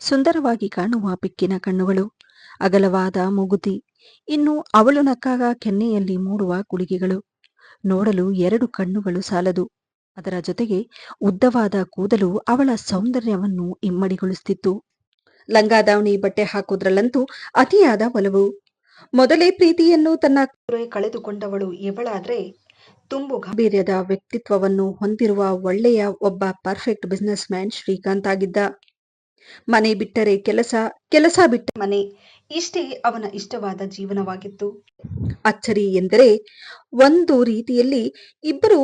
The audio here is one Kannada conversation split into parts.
ಸುಂದರವಾಗಿ ಕಾಣುವ ಪಿಕ್ಕಿನ ಕಣ್ಣುಗಳು, ಅಗಲವಾದ ಮೂಗುತಿ, ಇನ್ನು ಅವಳು ನಕ್ಕಾಗ ಕೆನ್ನೆಯಲ್ಲಿ ಮೂಡುವ ಕುಳಿಗೆಗಳು. ನೋಡಲು ಎರಡು ಕಣ್ಣುಗಳು ಸಾಲದು. ಅದರ ಜೊತೆಗೆ ಉದ್ದವಾದ ಕೂದಲು ಅವಳ ಸೌಂದರ್ಯವನ್ನು ಇಮ್ಮಡಿಗೊಳಿಸುತ್ತಿತ್ತು ಲಂಗಾದಾವಣಿ ಬಟ್ಟೆ ಹಾಕೋದ್ರಲ್ಲಂತೂ ಅತಿಯಾದ ಒಲವು. ಮೊದಲೇ ಪ್ರೀತಿಯನ್ನು ತನ್ನ ಕಳೆದುಕೊಂಡವಳು ಇವಳಾದ್ರೆ ತುಂಬು ಗಾಂಭೀರ್ಯದ ವ್ಯಕ್ತಿತ್ವವನ್ನು ಹೊಂದಿರುವ ಒಳ್ಳೆಯ ಒಬ್ಬ ಪರ್ಫೆಕ್ಟ್ ಬಿಸ್ನೆಸ್ ಮ್ಯಾನ್ ಶ್ರೀಕಾಂತ್ ಆಗಿದ್ದ. ಮನೆ ಬಿಟ್ಟರೆ ಕೆಲಸ ಕೆಲಸ ಬಿಟ್ಟ ಮನೆ, ಇಷ್ಟೇ ಅವನ ಇಷ್ಟವಾದ ಜೀವನವಾಗಿತ್ತು. ಅಚ್ಚರಿ ಎಂದರೆ ಒಂದು ರೀತಿಯಲ್ಲಿ ಇಬ್ಬರು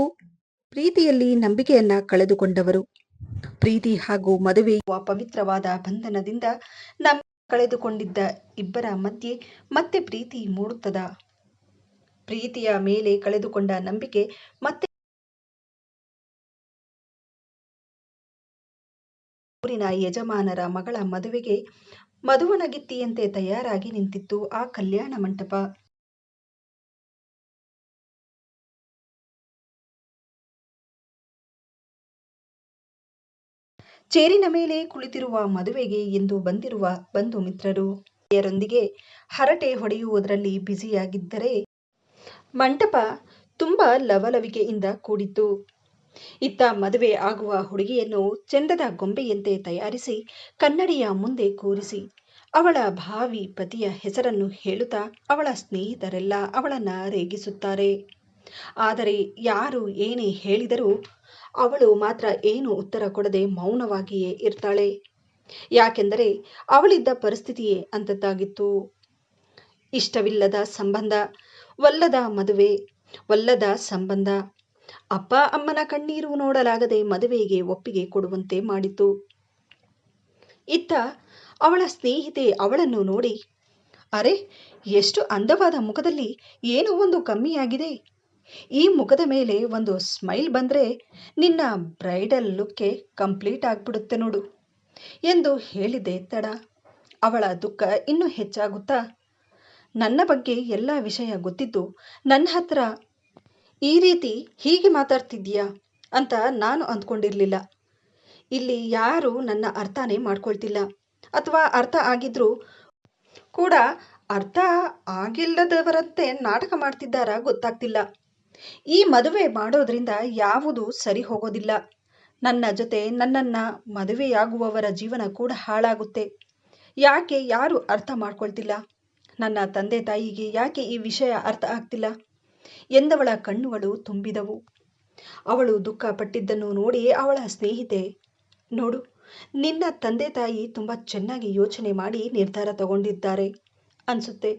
ಪ್ರೀತಿಯಲ್ಲಿ ನಂಬಿಕೆಯನ್ನ ಕಳೆದುಕೊಂಡವರು. ಪ್ರೀತಿ ಹಾಗೂ ಮದುವೆ ಪವಿತ್ರವಾದ ಬಂಧನದಿಂದ ನಮ್ಮ ಕಳೆದುಕೊಂಡಿದ್ದ ಇಬ್ಬರ ಮಧ್ಯೆ ಮತ್ತೆ ಪ್ರೀತಿ ಮೂಡುತ್ತದ? ಪ್ರೀತಿಯ ಮೇಲೆ ಕಳೆದುಕೊಂಡ ನಂಬಿಕೆ ಮತ್ತೆ ಊರಿನ ಯಜಮಾನರ ಮಗಳ ಮದುವೆಗೆ ಮದುವಣಗಿತ್ತಿಯಂತೆ ತಯಾರಾಗಿ ನಿಂತಿತ್ತು ಆ ಕಲ್ಯಾಣ ಮಂಟಪ. ಚೇರಿನ ಮೇಲೆ ಕುಳಿತಿರುವ ಮದುವೆಗೆ ಎಂದು ಬಂದಿರುವ ಬಂಧು ಮಿತ್ರರು. ಯರೊಂದಿಗೆ ಹರಟೆ ಹೊಡೆಯುವುದರಲ್ಲಿ ಬ್ಯುಸಿಯಾಗಿದ್ದರೆ ಮಂಟಪ ತುಂಬಾ ಲವಲವಿಕೆಯಿಂದ ಕೂಡಿತ್ತು. ಇತ್ತ ಮದುವೆ ಆಗುವ ಹುಡುಗಿಯನ್ನು ಚೆಂದದ ಗೊಂಬೆಯಂತೆ ತಯಾರಿಸಿ ಕನ್ನಡಿಯ ಮುಂದೆ ಕೂರಿಸಿ, ಅವಳ ಭಾವಿ ಪತಿಯ ಹೆಸರನ್ನು ಹೇಳುತ್ತಾ ಅವಳ ಸ್ನೇಹಿತರೆಲ್ಲ ಅವಳನ್ನ ರೇಗಿಸುತ್ತಾರೆ. ಆದರೆ ಯಾರು ಏನೇ ಹೇಳಿದರೂ ಅವಳು ಮಾತ್ರ ಏನು ಉತ್ತರ ಕೊಡದೆ ಮೌನವಾಗಿಯೇ ಇರ್ತಾಳೆ. ಯಾಕೆಂದರೆ ಅವಳಿದ್ದ ಪರಿಸ್ಥಿತಿಯೇ ಅಂಥದ್ದಾಗಿತ್ತು. ಇಷ್ಟವಿಲ್ಲದ ಸಂಬಂಧ ಒಲ್ಲದ ಮದುವೆ ಒಲ್ಲದ ಸಂಬಂಧ ಅಪ್ಪ ಅಮ್ಮನ ಕಣ್ಣೀರು ನೋಡಲಾಗದೆ ಮದುವೆಗೆ ಒಪ್ಪಿಗೆ ಕೊಡುವಂತೆ ಮಾಡಿತು. ಇತ್ತ ಅವಳ ಸ್ನೇಹಿತೆ ಅವಳನ್ನು ನೋಡಿ, ಅರೆ, ಎಷ್ಟು ಅಂದವಾದ ಮುಖದಲ್ಲಿ ಏನೋ ಒಂದು ಕಮ್ಮಿಯಾಗಿದೆ. ಈ ಮುಖದ ಮೇಲೆ ಒಂದು ಸ್ಮೈಲ್ ಬಂದರೆ ನಿನ್ನ ಬ್ರೈಡಲ್ ಲುಕ್ಕೆ ಕಂಪ್ಲೀಟ್ ಆಗ್ಬಿಡುತ್ತೆ ನೋಡು ಎಂದು ಹೇಳಿದೆ ತಡ. ಅವಳ ದುಃಖ ಇನ್ನೂ ಹೆಚ್ಚಾಗುತ್ತಾ, ನನ್ನ ಬಗ್ಗೆ ಎಲ್ಲ ವಿಷಯ ಗೊತ್ತಿದ್ದು ನನ್ನ ಹತ್ರ ಈ ರೀತಿ ಹೀಗೆ ಮಾತಾಡ್ತಿದ್ದೀಯಾ ಅಂತ ನಾನು ಅಂದ್ಕೊಂಡಿರಲಿಲ್ಲ. ಇಲ್ಲಿ ಯಾರು ನನ್ನ ಅರ್ಥನೇ ಮಾಡ್ಕೊಳ್ತಿಲ್ಲ. ಅಥವಾ ಅರ್ಥ ಆಗಿದ್ರು ಕೂಡ ಅರ್ಥ ಆಗಿಲ್ಲದವರಂತೆ ನಾಟಕ ಮಾಡ್ತಿದ್ದಾರ ಗೊತ್ತಾಗ್ತಿಲ್ಲ. ಈ ಮದುವೆ ಮಾಡೋದ್ರಿಂದ ಯಾವುದು ಸರಿ ಹೋಗೋದಿಲ್ಲ. ನನ್ನ ಜೊತೆ ನನ್ನನ್ನ ಮದುವೆಯಾಗುವವರ ಜೀವನ ಕೂಡ ಹಾಳಾಗುತ್ತೆ. ಯಾಕೆ ಯಾರು ಅರ್ಥ ಮಾಡ್ಕೊಳ್ತಿಲ್ಲ? ನನ್ನ ತಂದೆ ತಾಯಿಗೆ ಯಾಕೆ ಈ ವಿಷಯ ಅರ್ಥ ಆಗ್ತಿಲ್ಲ? ಎಂದವಳ ಕಣ್ಣುಗಳು ತುಂಬಿದವು. ಅವಳು ದುಃಖ ಪಟ್ಟಿದ್ದನ್ನು ನೋಡಿ ಅವಳ ಸ್ನೇಹಿತೆ, ನೋಡು, ನಿನ್ನ ತಂದೆ ತಾಯಿ ತುಂಬ ಚೆನ್ನಾಗಿ ಯೋಚನೆ ಮಾಡಿ ನಿರ್ಧಾರ ತಗೊಂಡಿದ್ದಾರೆ ಅನ್ಸುತ್ತೆ.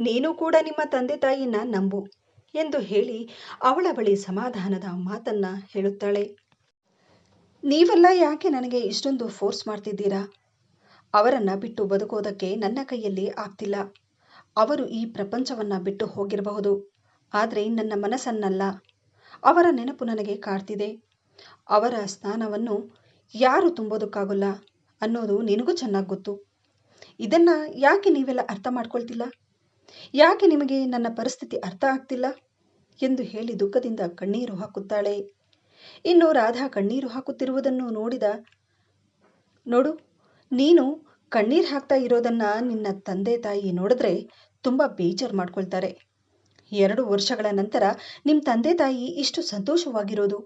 ನೀನು ಕೂಡ ನಿಮ್ಮ ತಂದೆ ತಾಯಿನ ನಂಬು ಎಂದು ಹೇಳಿ ಅವಳ ಬಳಿ ಸಮಾಧಾನದ ಮಾತನ್ನ ಹೇಳುತ್ತಾಳೆ. ನೀವೆಲ್ಲ ಯಾಕೆ ನನಗೆ ಇಷ್ಟೊಂದು ಫೋರ್ಸ್ ಮಾಡ್ತಿದ್ದೀರಾ? ಅವರನ್ನ ಬಿಟ್ಟು ಬದುಕೋದಕ್ಕೆ ನನ್ನ ಕೈಯಲ್ಲಿ ಆಗ್ತಿಲ್ಲ. ಅವರು ಈ ಪ್ರಪಂಚವನ್ನ ಬಿಟ್ಟು ಹೋಗಿರಬಹುದು. ಆದರೆ ನನ್ನ ಮನಸ್ಸನ್ನಲ್ಲ. ಅವರ ನೆನಪು ನನಗೆ ಕಾಡ್ತಿದೆ. ಅವರ ಸ್ನಾನವನ್ನು ಯಾರು ತುಂಬೋದಕ್ಕಾಗಲ್ಲ ಅನ್ನೋದು ನಿನಗೂ ಚೆನ್ನಾಗಿ ಗೊತ್ತು. ಇದನ್ನು ಯಾಕೆ ನೀವೆಲ್ಲ ಅರ್ಥ ಮಾಡ್ಕೊಳ್ತಿಲ್ಲ? ಯಾಕೆ ನಿಮಗೆ ನನ್ನ ಪರಿಸ್ಥಿತಿ ಅರ್ಥ ಆಗ್ತಿಲ್ಲ? ಎಂದು ಹೇಳಿ ದುಃಖದಿಂದ ಕಣ್ಣೀರು ಹಾಕುತ್ತಾಳೆ. ಇನ್ನು ರಾಧಾ ಕಣ್ಣೀರು ಹಾಕುತ್ತಿರುವುದನ್ನು ನೋಡಿದ, ನೋಡು, ನೀನು ಕಣ್ಣೀರು ಹಾಕ್ತಾ ಇರೋದನ್ನು ನಿನ್ನ ತಂದೆ ತಾಯಿ ನೋಡಿದ್ರೆ ತುಂಬ ಬೇಜಾರು ಮಾಡ್ಕೊಳ್ತಾರೆ. ಎರಡು ವರ್ಷಗಳ ನಂತರ ನಿಮ್ಮ ತಂದೆ ತಾಯಿ ಇಷ್ಟು ಸಂತೋಷವಾಗಿರೋದು?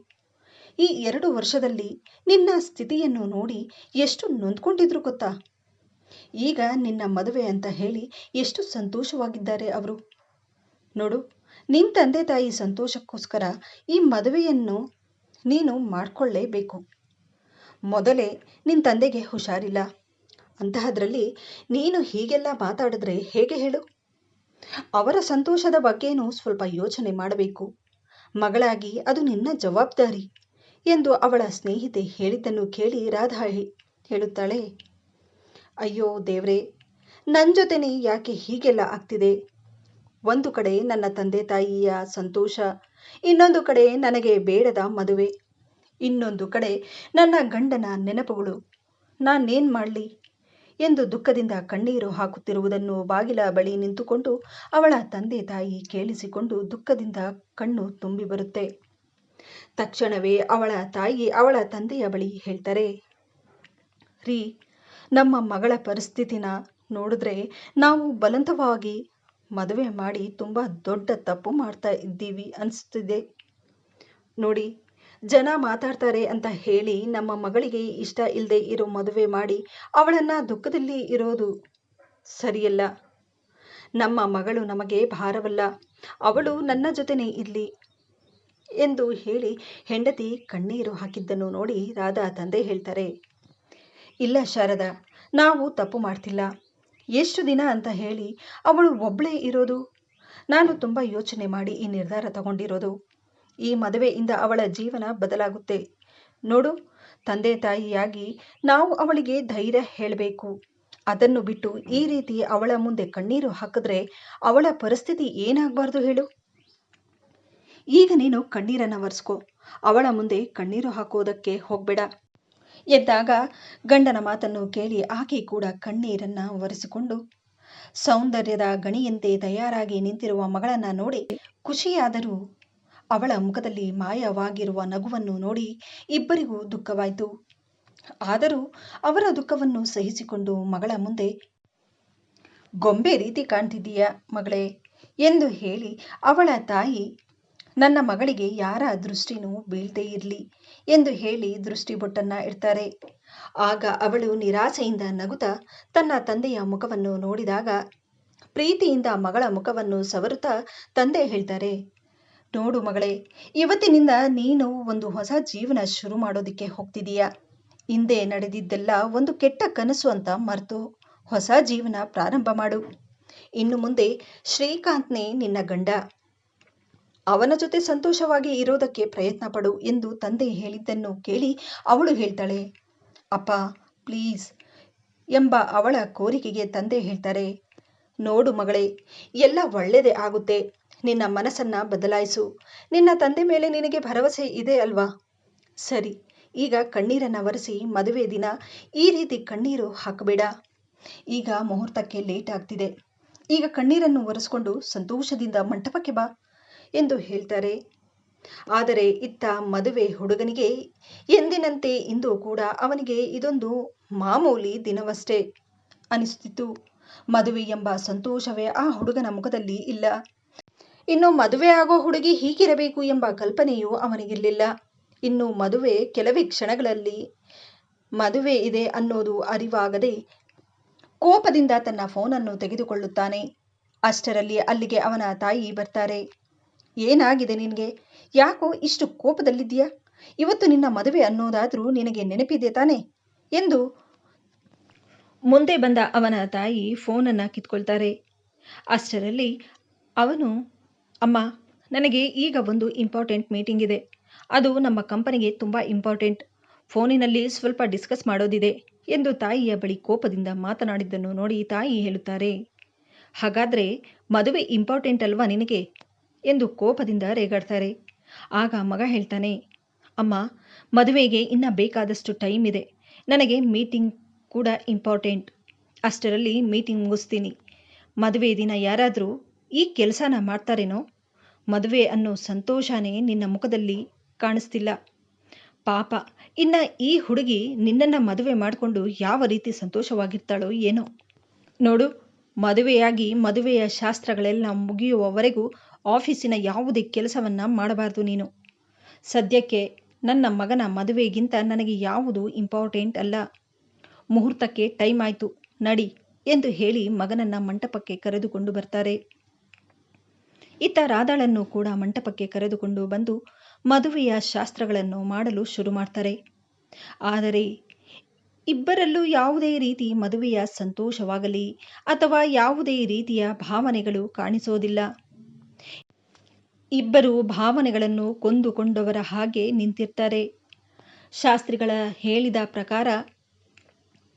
ಈ ಎರಡು ವರ್ಷದಲ್ಲಿ ನಿನ್ನ ಸ್ಥಿತಿಯನ್ನು ನೋಡಿ ಎಷ್ಟು ನೊಂದ್ಕೊಂಡಿದ್ರು ಗೊತ್ತಾ? ಈಗ ನಿನ್ನ ಮದುವೆ ಅಂತ ಹೇಳಿ ಎಷ್ಟು ಸಂತೋಷವಾಗಿದ್ದಾರೆ ಅವರು? ನೋಡು ನಿನ್ನ ತಂದೆ ತಾಯಿ ಸಂತೋಷಕ್ಕೋಸ್ಕರ ಈ ಮದುವೆಯನ್ನು ನೀನು ಮಾಡಿಕೊಳ್ಳೇಬೇಕು. ಮೊದಲೇ ನಿನ್ನ ತಂದೆಗೆ ಹುಷಾರಿಲ್ಲ. ಅಂತಹದ್ರಲ್ಲಿ ನೀನು ಹೀಗೆಲ್ಲ ಮಾತಾಡಿದ್ರೆ ಹೇಗೆ ಹೇಳು? ಅವರ ಸಂತೋಷದ ಬಗ್ಗೆನೂ ಸ್ವಲ್ಪ ಯೋಚನೆ ಮಾಡಬೇಕು. ಮಗಳಾಗಿ ಅದು ನಿನ್ನ ಜವಾಬ್ದಾರಿ ಎಂದು ಅವಳ ಸ್ನೇಹಿತೆ ಹೇಳಿದ್ದನ್ನು ಕೇಳಿ ರಾಧಾ ಹೇಳುತ್ತಾಳೆ. ಅಯ್ಯೋ ದೇವ್ರೆ ನನ್ನ ಜೊತೆನೆ ಯಾಕೆ ಹೀಗೆಲ್ಲ ಆಗ್ತಿದೆ? ಒಂದು ಕಡೆ ನನ್ನ ತಂದೆ ತಾಯಿಯ ಸಂತೋಷ, ಇನ್ನೊಂದು ಕಡೆ ನನಗೆ ಬೇಡದ ಮದುವೆ, ಇನ್ನೊಂದು ಕಡೆ ನನ್ನ ಗಂಡನ ನೆನಪುಗಳು. ನಾನೇನು ಮಾಡಲಿ? ಎಂದು ದುಃಖದಿಂದ ಕಣ್ಣೀರು ಹಾಕುತ್ತಿರುವುದನ್ನು ಬಾಗಿಲ ಬಳಿ ನಿಂತುಕೊಂಡು ಅವಳ ತಂದೆ ತಾಯಿ ಕೇಳಿಸಿಕೊಂಡು ದುಃಖದಿಂದ ಕಣ್ಣು ತುಂಬಿ ಬರುತ್ತೆ. ತಕ್ಷಣವೇ ಅವಳ ತಾಯಿ ಅವಳ ತಂದೆಯ ಬಳಿ ಹೇಳ್ತಾರೆ, ರೀ, ನಮ್ಮ ಮಗಳ ಪರಿಸ್ಥಿತಿನ ನೋಡಿದ್ರೆ ನಾವು ಬಲವಂತವಾಗಿ ಮದುವೆ ಮಾಡಿ ತುಂಬ ದೊಡ್ಡ ತಪ್ಪು ಮಾಡ್ತಾ ಇದ್ದೀವಿ ಅನಿಸ್ತಿದೆ. ನೋಡಿ ಜನ ಮಾತಾಡ್ತಾರೆ ಅಂತ ಹೇಳಿ ನಮ್ಮ ಮಗಳಿಗೆ ಇಷ್ಟ ಇಲ್ಲದೆ ಇರೋ ಮದುವೆ ಮಾಡಿ ಅವಳನ್ನು ದುಃಖದಲ್ಲಿ ಇರೋದು ಸರಿಯಲ್ಲ. ನಮ್ಮ ಮಗಳು ನಮಗೆ ಭಾರವಲ್ಲ. ಅವಳು ನನ್ನ ಜೊತೆನೇ ಇರಲಿ ಎಂದು ಹೇಳಿ ಹೆಂಡತಿ ಕಣ್ಣೀರು ಹಾಕಿದ್ದನ್ನು ನೋಡಿ ರಾಧಾ ತಂದೆ ಹೇಳ್ತಾರೆ, ಇಲ್ಲ ಶಾರದಾ, ನಾವು ತಪ್ಪು ಮಾಡ್ತಿಲ್ಲ. ಎಷ್ಟು ದಿನ ಅಂತ ಹೇಳಿ ಅವಳು ಒಬ್ಬಳೇ ಇರೋದು. ನಾನು ತುಂಬ ಯೋಚನೆ ಮಾಡಿ ಈ ನಿರ್ಧಾರ ತಗೊಂಡಿರೋದು. ಈ ಮದುವೆಯಿಂದ ಅವಳ ಜೀವನ ಬದಲಾಗುತ್ತೆ. ನೋಡು, ತಂದೆ ತಾಯಿಯಾಗಿ ನಾವು ಅವಳಿಗೆ ಧೈರ್ಯ ಹೇಳಬೇಕು. ಅದನ್ನು ಬಿಟ್ಟು ಈ ರೀತಿ ಅವಳ ಮುಂದೆ ಕಣ್ಣೀರು ಹಾಕಿದ್ರೆ ಅವಳ ಪರಿಸ್ಥಿತಿ ಏನಾಗಬಾರ್ದು ಹೇಳು. ಈಗ ನೀನು ಕಣ್ಣೀರನ್ನು ಒರೆಸ್ಕೊ. ಅವಳ ಮುಂದೆ ಕಣ್ಣೀರು ಹಾಕೋದಕ್ಕೆ ಹೋಗಬೇಡ. ಎದ್ದಾಗ ಗಂಡನ ಮಾತನ್ನು ಕೇಳಿ ಆಕೆ ಕೂಡ ಕಣ್ಣೀರನ್ನು ಒರೆಸಿಕೊಂಡು, ಸೌಂದರ್ಯದ ಗಣಿಯಂತೆ ತಯಾರಾಗಿ ನಿಂತಿರುವ ಮಗಳನ್ನ ನೋಡಿ ಖುಷಿಯಾದರೂ ಅವಳ ಮುಖದಲ್ಲಿ ಮಾಯವಾಗಿರುವ ನಗುವನ್ನು ನೋಡಿ ಇಬ್ಬರಿಗೂ ದುಃಖವಾಯಿತು. ಆದರೂ ಅವರ ದುಃಖವನ್ನು ಸಹಿಸಿಕೊಂಡು ಮಗಳ ಮುಂದೆ, ಗೊಂಬೆ ರೀತಿ ಕಾಣ್ತಿದ್ದೀಯ ಮಗಳೇ ಎಂದು ಹೇಳಿ ಅವಳ ತಾಯಿ, ನನ್ನ ಮಗಳಿಗೆ ಯಾರ ದೃಷ್ಟಿನೂ ಬೀಳ್ತೇ ಇರಲಿ ಎಂದು ಹೇಳಿ ದೃಷ್ಟಿ ಬೊಟ್ಟನ್ನು ಇಡ್ತಾರೆ. ಆಗ ಅವಳು ನಿರಾಸೆಯಿಂದ ನಗುತ್ತಾ ತನ್ನ ತಂದೆಯ ಮುಖವನ್ನು ನೋಡಿದಾಗ ಪ್ರೀತಿಯಿಂದ ಮಗಳ ಮುಖವನ್ನು ಸವರುತ್ತಾ ತಂದೆ ಹೇಳ್ತಾರೆ ನೋಡು ಮಗಳೇ, ಇವತ್ತಿನಿಂದ ನೀನು ಒಂದು ಹೊಸ ಜೀವನ ಶುರು ಮಾಡೋದಕ್ಕೆ ಹೋಗ್ತಿದೀಯ? ಹಿಂದೆ ನಡೆದಿದ್ದೆಲ್ಲ ಒಂದು ಕೆಟ್ಟ ಕನಸು ಅಂತ ಮರೆತು ಹೊಸ ಜೀವನ ಪ್ರಾರಂಭ ಮಾಡು. ಇನ್ನು ಮುಂದೆ ಶ್ರೀಕಾಂತ್ನೇ ನಿನ್ನ ಗಂಡ. ಅವನ ಜೊತೆ ಸಂತೋಷವಾಗಿ ಇರೋದಕ್ಕೆ ಪ್ರಯತ್ನ ಪಡು ಎಂದು ತಂದೆ ಹೇಳಿದ್ದನ್ನು ಕೇಳಿ ಅವಳು ಹೇಳ್ತಾಳೆ, ಅಪ್ಪ, ಪ್ಲೀಸ್ ಎಂಬ ಅವಳ ಕೋರಿಕೆಗೆ ತಂದೆ ಹೇಳ್ತಾರೆ, ನೋಡು ಮಗಳೇ, ಎಲ್ಲ ಒಳ್ಳೆಯದೇ ಆಗುತ್ತೆ. ನಿನ್ನ ಮನಸ್ಸನ್ನು ಬದಲಾಯಿಸು. ನಿನ್ನ ತಂದೆ ಮೇಲೆ ನಿನಗೆ ಭರವಸೆ ಇದೆ ಅಲ್ವಾ? ಸರಿ, ಈಗ ಕಣ್ಣೀರನ್ನು ಒರೆಸಿ ಮದುವೆ ದಿನ ಈ ರೀತಿ ಕಣ್ಣೀರು ಹಾಕಬೇಡ. ಈಗ ಮುಹೂರ್ತಕ್ಕೆ ಲೇಟ್ ಆಗ್ತಿದೆ. ಈಗ ಕಣ್ಣೀರನ್ನು ಒರೆಸ್ಕೊಂಡು ಸಂತೋಷದಿಂದ ಮಂಟಪಕ್ಕೆ ಬಾ ಎಂದು ಹೇಳ್ತಾರೆ. ಆದರೆ ಇತ್ತ ಮದುವೆ ಹುಡುಗನಿಗೆ ಎಂದಿನಂತೆ ಇಂದು ಕೂಡ ಅವನಿಗೆ ಇದೊಂದು ಮಾಮೂಲಿ ದಿನವಷ್ಟೇ ಅನಿಸ್ತಿತ್ತು. ಮದುವೆ ಎಂಬ ಸಂತೋಷವೇ ಆ ಹುಡುಗನ ಮುಖದಲ್ಲಿ ಇಲ್ಲ. ಇನ್ನು ಮದುವೆ ಆಗೋ ಹುಡುಗಿ ಹೀಗಿರಬೇಕು ಎಂಬ ಕಲ್ಪನೆಯೂ ಅವನಿಗಿರಲಿಲ್ಲ. ಇನ್ನು ಮದುವೆ ಕೆಲವೇ ಕ್ಷಣಗಳಲ್ಲಿ ಮದುವೆ ಇದೆ ಅನ್ನೋದು ಅರಿವಾಗದೆ ಕೋಪದಿಂದ ತನ್ನ ಫೋನನ್ನು ತೆಗೆದುಕೊಳ್ಳುತ್ತಾನೆ. ಅಷ್ಟರಲ್ಲಿ ಅಲ್ಲಿಗೆ ಅವನ ತಾಯಿ ಬರ್ತಾರೆ. ಏನಾಗಿದೆ ನಿನಗೆ? ಯಾಕೋ ಇಷ್ಟು ಕೋಪದಲ್ಲಿದ್ದೀಯಾ? ಇವತ್ತು ನಿನ್ನ ಮದುವೆ ಅನ್ನೋದಾದರೂ ನಿನಗೆ ನೆನಪಿದೆ ತಾನೆ? ಎಂದು ಮುಂದೆ ಬಂದ ಅವನ ತಾಯಿ ಫೋನನ್ನು ಕಿತ್ಕೊಳ್ತಾರೆ. ಅಷ್ಟರಲ್ಲಿ ಅವನು ಅಮ್ಮ, ನನಗೆ ಈಗ ಒಂದು ಇಂಪಾರ್ಟೆಂಟ್ ಮೀಟಿಂಗ್ ಇದೆ. ಅದು ನಮ್ಮ ಕಂಪನಿಗೆ ತುಂಬ ಇಂಪಾರ್ಟೆಂಟ್ ಫೋನಿನಲ್ಲಿ ಸ್ವಲ್ಪ ಡಿಸ್ಕಸ್ ಮಾಡೋದಿದೆ ಎಂದು ತಾಯಿಯ ಬಳಿ ಕೋಪದಿಂದ ಮಾತನಾಡಿದ್ದನ್ನು ನೋಡಿ ತಾಯಿ ಹೇಳುತ್ತಾರೆ. ಹಾಗಾದರೆ ಮದುವೆ ಇಂಪಾರ್ಟೆಂಟ್ ಅಲ್ವಾ ನಿನಗೆ? ಎಂದು ಕೋಪದಿಂದ ರೇಗಾಡ್ತಾರೆ. ಆಗ ಮಗ ಹೇಳ್ತಾನೆ, ಅಮ್ಮ, ಮದುವೆಗೆ ಇನ್ನ ಬೇಕಾದಷ್ಟು ಟೈಮ್ ಇದೆ. ನನಗೆ ಮೀಟಿಂಗ್ ಕೂಡ ಇಂಪಾರ್ಟೆಂಟ್ ಅಷ್ಟರಲ್ಲಿ ಮೀಟಿಂಗ್ ಮುಗಿಸ್ತೀನಿ. ಮದುವೆ ದಿನ ಯಾರಾದರೂ ಈ ಕೆಲಸನ ಮಾಡ್ತಾರೇನೋ ಮದುವೆ ಅನ್ನೋ ಸಂತೋಷನೇ ನಿನ್ನ ಮುಖದಲ್ಲಿ ಕಾಣಿಸ್ತಿಲ್ಲ. ಪಾಪ, ಇನ್ನು ಈ ಹುಡುಗಿ ನಿನ್ನನ್ನು ಮದುವೆ ಮಾಡಿಕೊಂಡು ಯಾವ ರೀತಿ ಸಂತೋಷವಾಗಿರ್ತಾಳೋ ಏನೋ. ನೋಡು, ಮದುವೆಯಾಗಿ ಮದುವೆಯ ಶಾಸ್ತ್ರಗಳೆಲ್ಲ ಮುಗಿಯುವವರೆಗೂ ಆಫೀಸಿನ ಯಾವುದೇ ಕೆಲಸವನ್ನು ಮಾಡಬಾರ್ದು ನೀನು. ಸದ್ಯಕ್ಕೆ ನನ್ನ ಮಗನ ಮದುವೆಗಿಂತ ನನಗೆ ಯಾವುದು ಇಂಪಾರ್ಟೆಂಟ್ ಅಲ್ಲ. ಮುಹೂರ್ತಕ್ಕೆ ಟೈಮ್ ಆಯಿತು, ನಡಿ ಎಂದು ಹೇಳಿ ಮಗನನ್ನ ಮಂಟಪಕ್ಕೆ ಕರೆದುಕೊಂಡು ಬರ್ತಾರೆ. ಇತ್ತ ರಾಧಾಳನ್ನು ಕೂಡ ಮಂಟಪಕ್ಕೆ ಕರೆದುಕೊಂಡು ಬಂದು ಮದುವೆಯ ಶಾಸ್ತ್ರಗಳನ್ನು ಮಾಡಲು ಶುರು ಮಾಡ್ತಾರೆ. ಆದರೆ ಇಬ್ಬರಲ್ಲೂ ಯಾವುದೇ ರೀತಿ ಮದುವೆಯ ಸಂತೋಷವಾಗಲಿ ಅಥವಾ ಯಾವುದೇ ರೀತಿಯ ಭಾವನೆಗಳು ಕಾಣಿಸೋದಿಲ್ಲ. ಇಬ್ಬರು ಭಾವನೆಗಳನ್ನು ಕೊಂದುಕೊಂಡವರ ಹಾಗೆ ನಿಂತಿರ್ತಾರೆ. ಶಾಸ್ತ್ರಿಗಳ ಹೇಳಿದ ಪ್ರಕಾರ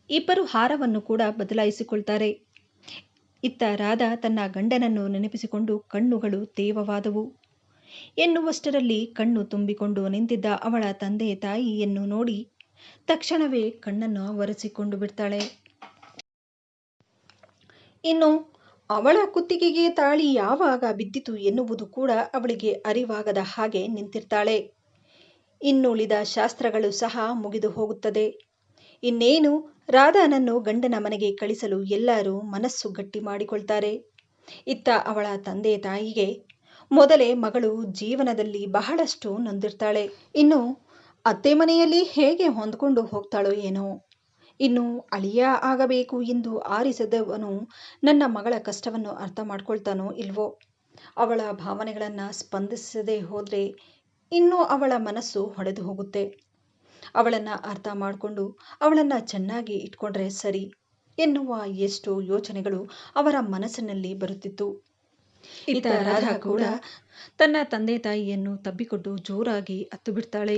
ಇಬ್ಬರು ಹಾರವನ್ನು ಕೂಡ ಬದಲಾಯಿಸಿಕೊಳ್ತಾರೆ. ಇತ್ತ ರಾಧ ತನ್ನ ಗಂಡನನ್ನು ನೆನಪಿಸಿಕೊಂಡು ಕಣ್ಣುಗಳು ತೇವವಾದವು. ಎನ್ನುವಷ್ಟರಲ್ಲಿ ಕಣ್ಣು ತುಂಬಿಕೊಂಡು ನಿಂತಿದ್ದ ಅವಳ ತಂದೆ ತಾಯಿಯನ್ನು ನೋಡಿ ತಕ್ಷಣವೇ ಕಣ್ಣನ್ನು ಒರೆಸಿಕೊಂಡು ಬಿಡ್ತಾಳೆ. ಇನ್ನು ಅವಳ ಕುತ್ತಿಗೆಗೆ ತಾಳಿ ಯಾವಾಗ ಬಿದ್ದಿತು ಎನ್ನುವುದು ಕೂಡ ಅವಳಿಗೆ ಅರಿವಾಗದ ಹಾಗೆ ನಿಂತಿರ್ತಾಳೆ. ಇನ್ನುಳಿದ ಶಾಸ್ತ್ರಗಳು ಸಹ ಮುಗಿದು ಹೋಗುತ್ತದೆ. ಇನ್ನೇನು ರಾಧಾನನ್ನು ಗಂಡನ ಮನೆಗೆ ಕಳಿಸಲು ಎಲ್ಲರೂ ಮನಸ್ಸು ಗಟ್ಟಿ ಮಾಡಿಕೊಳ್ತಾರೆ. ಇತ್ತ ಅವಳ ತಂದೆ ತಾಯಿಗೆ ಮೊದಲೇ ಮಗಳು ಜೀವನದಲ್ಲಿ ಬಹಳಷ್ಟು ನೊಂದಿರ್ತಾಳೆ. ಇನ್ನು ಅತ್ತೆ ಮನೆಯಲ್ಲಿ ಹೇಗೆ ಹೊಂದ್ಕೊಂಡು ಹೋಗ್ತಾಳೋ ಏನೋ. ಇನ್ನು ಅಳಿಯ ಆಗಬೇಕು ಎಂದು ಆರಿಸಿದವನು ನನ್ನ ಮಗಳ ಕಷ್ಟವನ್ನು ಅರ್ಥ ಮಾಡ್ಕೊಳ್ತಾನೋ ಇಲ್ವೋ. ಅವಳ ಭಾವನೆಗಳನ್ನು ಸ್ಪಂದಿಸದೆ ಹೋದರೆ ಇನ್ನೂ ಅವಳ ಮನಸ್ಸು ಹೊಡೆದು ಹೋಗುತ್ತೆ. ಅವಳನ್ನು ಅರ್ಥ ಮಾಡಿಕೊಂಡು ಅವಳನ್ನು ಚೆನ್ನಾಗಿ ಇಟ್ಕೊಂಡ್ರೆ ಸರಿ ಎನ್ನುವ ಎಷ್ಟೋ ಯೋಚನೆಗಳು ಅವರ ಮನಸ್ಸಿನಲ್ಲಿ ಬರುತ್ತಿತ್ತು. ಇತ್ತ ರಾಧಾ ಕೂಡ ತನ್ನ ತಂದೆ ತಾಯಿಯನ್ನು ತಬ್ಬಿಕೊಂಡು ಜೋರಾಗಿ ಅತ್ತು ಬಿಡ್ತಾಳೆ.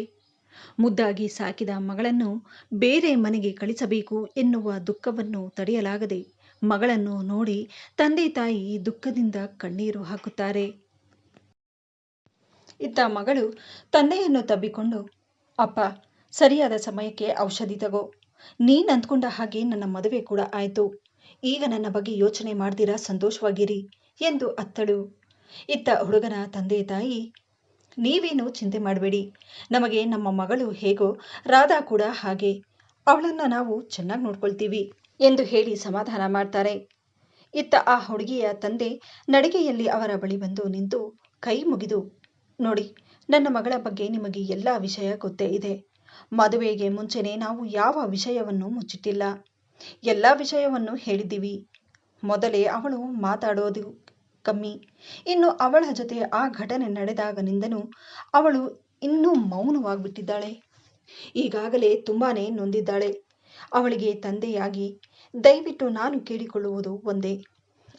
ಮುದ್ದಾಗಿ ಸಾಕಿದ ಮಗಳನ್ನು ಬೇರೆ ಮನೆಗೆ ಕಳಿಸಬೇಕು ಎನ್ನುವ ದುಃಖವನ್ನು ತಡೆಯಲಾಗದೆ ಮಗಳನ್ನು ನೋಡಿ ತಂದೆ ತಾಯಿ ದುಃಖದಿಂದ ಕಣ್ಣೀರು ಹಾಕುತ್ತಾರೆ. ಇತ್ತ ಮಗಳು ತಂದೆಯನ್ನು ತಬ್ಬಿಕೊಂಡು ಅಪ್ಪ ಸರಿಯಾದ ಸಮಯಕ್ಕೆ ಔಷಧಿ ತಗೋ. ನೀನ್ ಅಂದ್ಕೊಂಡ ಹಾಗೆ ನನ್ನ ಮದುವೆ ಕೂಡ ಆಯ್ತು. ಈಗ ನನ್ನ ಬಗ್ಗೆ ಯೋಚನೆ ಮಾಡ್ದಿರಾ ಸಂತೋಷವಾಗಿರಿ ಎಂದು ಅತ್ತಳು. ಇತ್ತ ಹುಡುಗನ ತಂದೆ ತಾಯಿ, ನೀವೇನು ಚಿಂತೆ ಮಾಡಬೇಡಿ. ನಮಗೆ ನಮ್ಮ ಮಗಳು ಹೇಗೋ ರಾಧಾ ಕೂಡ ಹಾಗೆ. ಅವಳನ್ನು ನಾವು ಚೆನ್ನಾಗಿ ನೋಡ್ಕೊಳ್ತೀವಿ ಎಂದು ಹೇಳಿ ಸಮಾಧಾನ ಮಾಡ್ತಾರೆ. ಇತ್ತ ಆ ಹುಡುಗಿಯ ತಂದೆ ನಡಿಗೆಯಲ್ಲಿ ಅವರ ಬಳಿ ಬಂದು ನಿಂತು ಕೈ ಮುಗಿದು, ನೋಡಿ, ನನ್ನ ಮಗಳ ಬಗ್ಗೆ ನಿಮಗೆ ಎಲ್ಲ ವಿಷಯ ಗೊತ್ತೇ ಇದೆ. ಮದುವೆಗೆ ಮುಂಚೆನೆ ನಾವು ಯಾವ ವಿಷಯವನ್ನು ಮುಚ್ಚಿಟ್ಟಿಲ್ಲ. ಎಲ್ಲ ವಿಷಯವನ್ನು ಹೇಳಿದ್ದೀವಿ. ಮೊದಲೇ ಅವಳು ಮಾತಾಡೋದು ಕಮ್ಮಿ. ಇನ್ನು ಅವಳ ಜೊತೆ ಆ ಘಟನೆ ನಡೆದಾಗನಿಂದನೂ ಅವಳು ಇನ್ನೂ ಮೌನವಾಗಿಬಿಟ್ಟಿದ್ದಾಳೆ. ಈಗಾಗಲೇ ತುಂಬಾನೇ ನೊಂದಿದ್ದಾಳೆ. ಅವಳಿಗೆ ತಂದೆಯಾಗಿ ದಯವಿಟ್ಟು ನಾನು ಕೇಳಿಕೊಳ್ಳುವುದು ಒಂದೇ.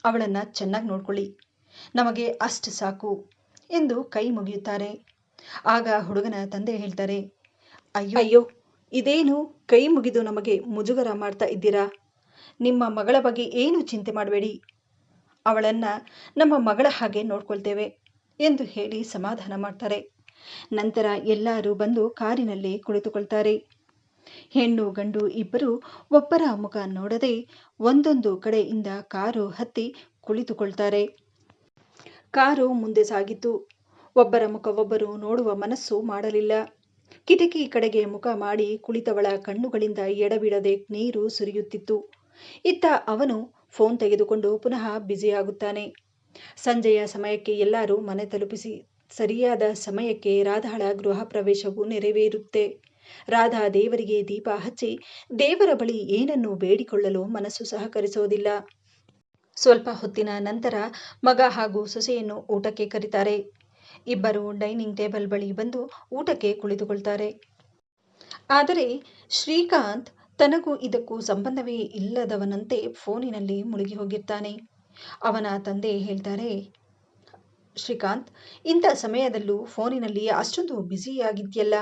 ಅವಳನ್ನು ಚೆನ್ನಾಗಿ ನೋಡ್ಕೊಳ್ಳಿ. ನಮಗೆ ಅಷ್ಟು ಸಾಕು ಎಂದು ಕೈ ಮುಗಿಯುತ್ತಾರೆ. ಆಗ ಹುಡುಗನ ತಂದೆ ಹೇಳ್ತಾರೆ ಅಯ್ಯೋ ಇದೇನು ಕೈ ಮುಗಿದು ನಮಗೆ ಮುಜುಗರ ಮಾಡ್ತಾ ಇದ್ದೀರಾ? ನಿಮ್ಮ ಮಗಳ ಬಗ್ಗೆ ಏನು ಚಿಂತೆ ಮಾಡಬೇಡಿ. ಅವಳನ್ನು ನಮ್ಮ ಮಗಳ ಹಾಗೆ ನೋಡ್ಕೊಳ್ತೇವೆ ಎಂದು ಹೇಳಿ ಸಮಾಧಾನ ಮಾಡ್ತಾರೆ. ನಂತರ ಎಲ್ಲರೂ ಬಂದು ಕಾರಿನಲ್ಲಿ ಕುಳಿತುಕೊಳ್ತಾರೆ. ಹೆಣ್ಣು ಗಂಡು ಇಬ್ಬರು ಒಬ್ಬರ ಮುಖ ನೋಡದೆ ಒಂದೊಂದು ಕಡೆಯಿಂದ ಕಾರು ಹತ್ತಿ ಕುಳಿತುಕೊಳ್ತಾರೆ. ಕಾರು ಮುಂದೆ ಸಾಗಿತು ಒಬ್ಬರ ಒಬ್ಬರು ನೋಡುವ ಮನಸ್ಸು ಮಾಡಲಿಲ್ಲ. ಕಿಟಕಿ ಕಡೆಗೆ ಮುಖ ಮಾಡಿ ಕುಳಿತವಳ ಕಣ್ಣುಗಳಿಂದ ಎಡಬಿಡದೆ ನೀರು ಸುರಿಯುತ್ತಿತ್ತು. ಇತ್ತ ಅವನು ಫೋನ್ ತೆಗೆದುಕೊಂಡು ಪುನಃ ಬ್ಯುಸಿಯಾಗುತ್ತಾನೆ. ಸಂಜೆಯ ಸಮಯಕ್ಕೆ ಎಲ್ಲರೂ ಮನೆ ತಲುಪಿಸಿ, ಸರಿಯಾದ ಸಮಯಕ್ಕೆ ರಾಧಾಳ ಗೃಹ ಪ್ರವೇಶವು ನೆರವೇರುತ್ತೆ. ರಾಧಾ ದೇವರಿಗೆ ದೀಪ ಹಚ್ಚಿ, ದೇವರ ಬಳಿ ಏನನ್ನು ಬೇಡಿಕೊಳ್ಳಲು ಮನಸ್ಸು ಸಹಕರಿಸೋದಿಲ್ಲ. ಸ್ವಲ್ಪ ಹೊತ್ತಿನ ನಂತರ ಮಗ ಹಾಗೂ ಸೊಸೆಯನ್ನು ಊಟಕ್ಕೆ ಕರೀತಾರೆ. ಇಬ್ಬರು ಡೈನಿಂಗ್ ಟೇಬಲ್ ಬಳಿ ಬಂದು ಊಟಕ್ಕೆ ಕುಳಿತುಕೊಳ್ತಾರೆ. ಆದರೆ ಶ್ರೀಕಾಂತ್ ತನಗೂ ಇದಕ್ಕೂ ಸಂಬಂಧವೇ ಇಲ್ಲದವನಂತೆ ಫೋನಿನಲ್ಲಿ ಮುಳುಗಿ ಹೋಗಿರ್ತಾನೆ. ಅವನ ತಂದೆ ಹೇಳ್ತಾರೆ, ಶ್ರೀಕಾಂತ್, ಇಂಥ ಸಮಯದಲ್ಲೂ ಫೋನಿನಲ್ಲಿ ಅಷ್ಟೊಂದು ಬ್ಯುಸಿಯಾಗಿದ್ಯಲ್ಲ.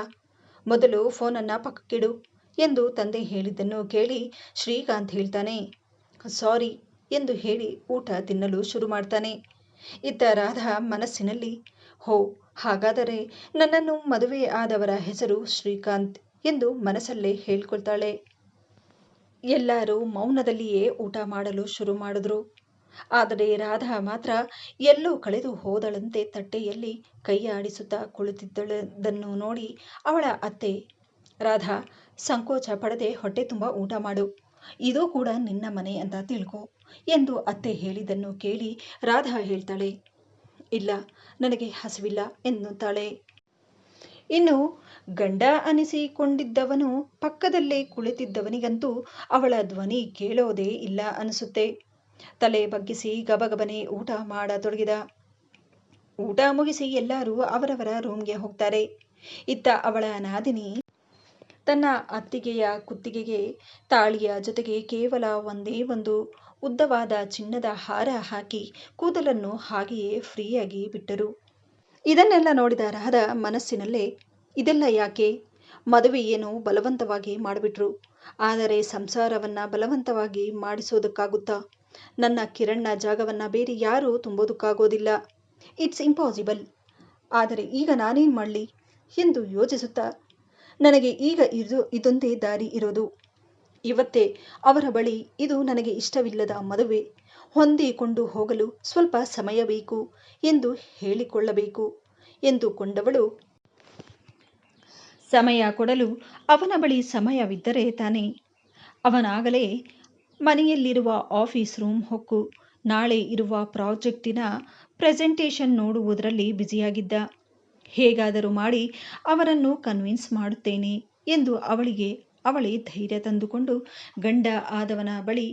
ಮೊದಲು ಫೋನನ್ನು ಪಕ್ಕಕ್ಕಿಡು ಎಂದು ತಂದೆ ಹೇಳಿದ್ದನ್ನು ಕೇಳಿ ಶ್ರೀಕಾಂತ್ ಹೇಳ್ತಾನೆ, ಸಾರಿ ಎಂದು ಹೇಳಿ ಊಟ ತಿನ್ನಲು ಶುರು ಮಾಡ್ತಾನೆ. ಇತ್ತ ರಾಧಾ ಮನಸ್ಸಿನಲ್ಲಿ ಹೋ, ಹಾಗಾದರೆ ನನ್ನನ್ನು ಮದುವೆ ಆದವರ ಹೆಸರು ಶ್ರೀಕಾಂತ್ ಎಂದು ಮನಸ್ಸಲ್ಲೇ ಹೇಳ್ಕೊಳ್ತಾಳೆ. ಎಲ್ಲರೂ ಮೌನದಲ್ಲಿಯೇ ಊಟ ಮಾಡಲು ಶುರು ಮಾಡಿದ್ರು. ಆದರೆ ರಾಧಾ ಮಾತ್ರ ಎಲ್ಲೋ ಕಳೆದು ಹೋದಳಂತೆ ತಟ್ಟೆಯಲ್ಲಿ ಕೈ ಆಡಿಸುತ್ತಾ ಕುಳಿತಿದ್ದಳದನ್ನು ನೋಡಿ ಅವಳ ಅತ್ತೆ, ರಾಧಾ, ಸಂಕೋಚ ಪಡದೆ ಹೊಟ್ಟೆ ತುಂಬ ಊಟ ಮಾಡು. ಇದು ಕೂಡ ನಿನ್ನ ಮನೆ ಅಂತ ತಿಳ್ಕೊ ಎಂದು ಅತ್ತೆ ಹೇಳಿದ್ದನ್ನು ಕೇಳಿ ರಾಧಾ ಹೇಳ್ತಾಳೆ. ಇಲ್ಲ, ನನಗೆ ಹಸಿವಿಲ್ಲ ಎನ್ನುತ್ತಾಳೆ. ಇನ್ನು ಗಂಡ ಅನಿಸಿಕೊಂಡಿದ್ದವನು ಪಕ್ಕದಲ್ಲೇ ಕುಳಿತಿದ್ದವನಿಗಂತೂ ಅವಳ ಧ್ವನಿ ಕೇಳೋದೇ ಇಲ್ಲ ಅನಿಸುತ್ತೆ. ತಲೆ ಬಗ್ಗಿಸಿ ಗಬಗಬನೆ ಊಟ ಮಾಡತೊಡಗಿದ. ಊಟ ಮುಗಿಸಿ ಎಲ್ಲರೂ ಅವರವರ ರೂಮ್ಗೆ ಹೋಗ್ತಾರೆ. ಇತ್ತ ಅವಳ ನಾದಿನಿ ತನ್ನ ಅತ್ತಿಗೆಯ ಕುತ್ತಿಗೆಗೆ ತಾಳಿಯ ಜೊತೆಗೆ ಕೇವಲ ಒಂದೇ ಒಂದು ಉದ್ದವಾದ ಚಿನ್ನದ ಹಾರ ಹಾಕಿ ಕೂದಲನ್ನು ಹಾಗೆಯೇ ಫ್ರೀಯಾಗಿ ಬಿಟ್ಟರು. ಇದನ್ನೆಲ್ಲ ನೋಡಿದ ರಹದ ಮನಸ್ಸಿನಲ್ಲೇ ಇದೆಲ್ಲ ಯಾಕೆ? ಮದುವೆ ಏನು ಬಲವಂತವಾಗಿ ಮಾಡಿಬಿಟ್ರು. ಆದರೆ ಸಂಸಾರವನ್ನ ಬಲವಂತವಾಗಿ ಮಾಡಿಸೋದಕ್ಕಾಗುತ್ತಾ? ನನ್ನ ಕಿರಣ್ನ ಜಾಗವನ್ನ ಬೇರೆ ಯಾರೂ ತುಂಬೋದಕ್ಕಾಗೋದಿಲ್ಲ. ಇಟ್ಸ್ ಇಂಪಾಸಿಬಲ್ ಆದರೆ ಈಗ ನಾನೇನು ಮಾಡಲಿ? ಎಂದು ಯೋಚಿಸುತ್ತಾ, ನನಗೆ ಈಗ ಇದು ಇದೊಂದೇ ದಾರಿ ಇರೋದು. ಇವತ್ತೇ, ಅವರ ಬಳಿ ಇದು ನನಗೆ ಇಷ್ಟವಿಲ್ಲದ ಮದುವೆ. ಹೊಂದಿಕೊಂಡು ಹೋಗಲು ಸ್ವಲ್ಪ ಸಮಯ ಬೇಕು ಎಂದು ಹೇಳಿಕೊಳ್ಳಬೇಕು ಎಂದುಕೊಂಡವಳು ಸಮಯ ಕೊಡಲು ಅವನ ಬಳಿ ಸಮಯವಿದ್ದರೆ ತಾನೇ. ಅವನಾಗಲೇ ಮನೆಯಲ್ಲಿರುವ ಆಫೀಸ್ ರೂಮ್ ಹೊಕ್ಕು. ನಾಳೆ ಇರುವ ಪ್ರಾಜೆಕ್ಟಿನ ಪ್ರೆಸೆಂಟೇಷನ್ ನೋಡುವುದರಲ್ಲಿ ಬ್ಯುಸಿಯಾಗಿದ್ದ. ಹೇಗಾದರೂ ಮಾಡಿ ಅವರನ್ನು ಕನ್ವಿನ್ಸ್ ಮಾಡುತ್ತೇನೆ ಎಂದು ಅವಳಿಗೆ ಅವಳೇ ಧೈರ್ಯ ತಂದುಕೊಂಡು ಗಂಡ ಆದವನ ಬಳಿ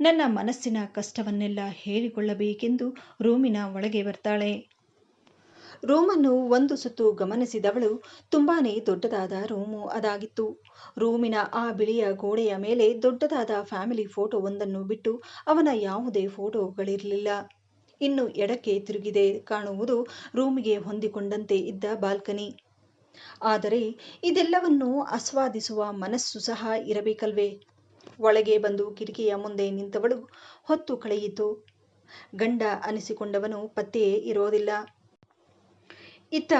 ನನ್ನ ಮನಸ್ಸಿನ ಕಷ್ಟವನ್ನೆಲ್ಲ ಹೇಳಿಕೊಳ್ಳಬೇಕೆಂದು ರೂಮಿನ ಒಳಗೆ ಬರ್ತಾಳೆ. ರೂಮನ್ನು ಒಂದು ಸುತ್ತು ಗಮನಿಸಿದವಳು ತುಂಬಾನೇ ದೊಡ್ಡದಾದ ರೂಮು ಅದಾಗಿತ್ತು. ರೂಮಿನ ಆ ಬಿಳಿಯ ಗೋಡೆಯ ಮೇಲೆ ದೊಡ್ಡದಾದ ಫ್ಯಾಮಿಲಿ ಫೋಟೋ ಒಂದನ್ನು ಬಿಟ್ಟು ಅವನ ಯಾವುದೇ ಫೋಟೋಗಳಿರಲಿಲ್ಲ. ಇನ್ನು ಎಡಕ್ಕೆ ತಿರುಗಿದೆ ಕಾಣುವುದು ರೂಮಿಗೆ ಹೊಂದಿಕೊಂಡಂತೆ ಇದ್ದ ಬಾಲ್ಕನಿ. ಆದರೆ ಇದೆಲ್ಲವನ್ನು ಆಸ್ವಾದಿಸುವ ಮನಸ್ಸು ಸಹ ಇರಬೇಕಲ್ವೇ? ಒಳಗೆ ಬಂದು ಕಿಟಕಿಯ ಮುಂದೆ ನಿಂತವಳು ಹೊತ್ತು ಕಳೆಯಿತು. ಗಂಡ ಅನಿಸಿಕೊಂಡವನು ಪತ್ತೆಯೇ ಇರೋದಿಲ್ಲ. ಇತ್ತ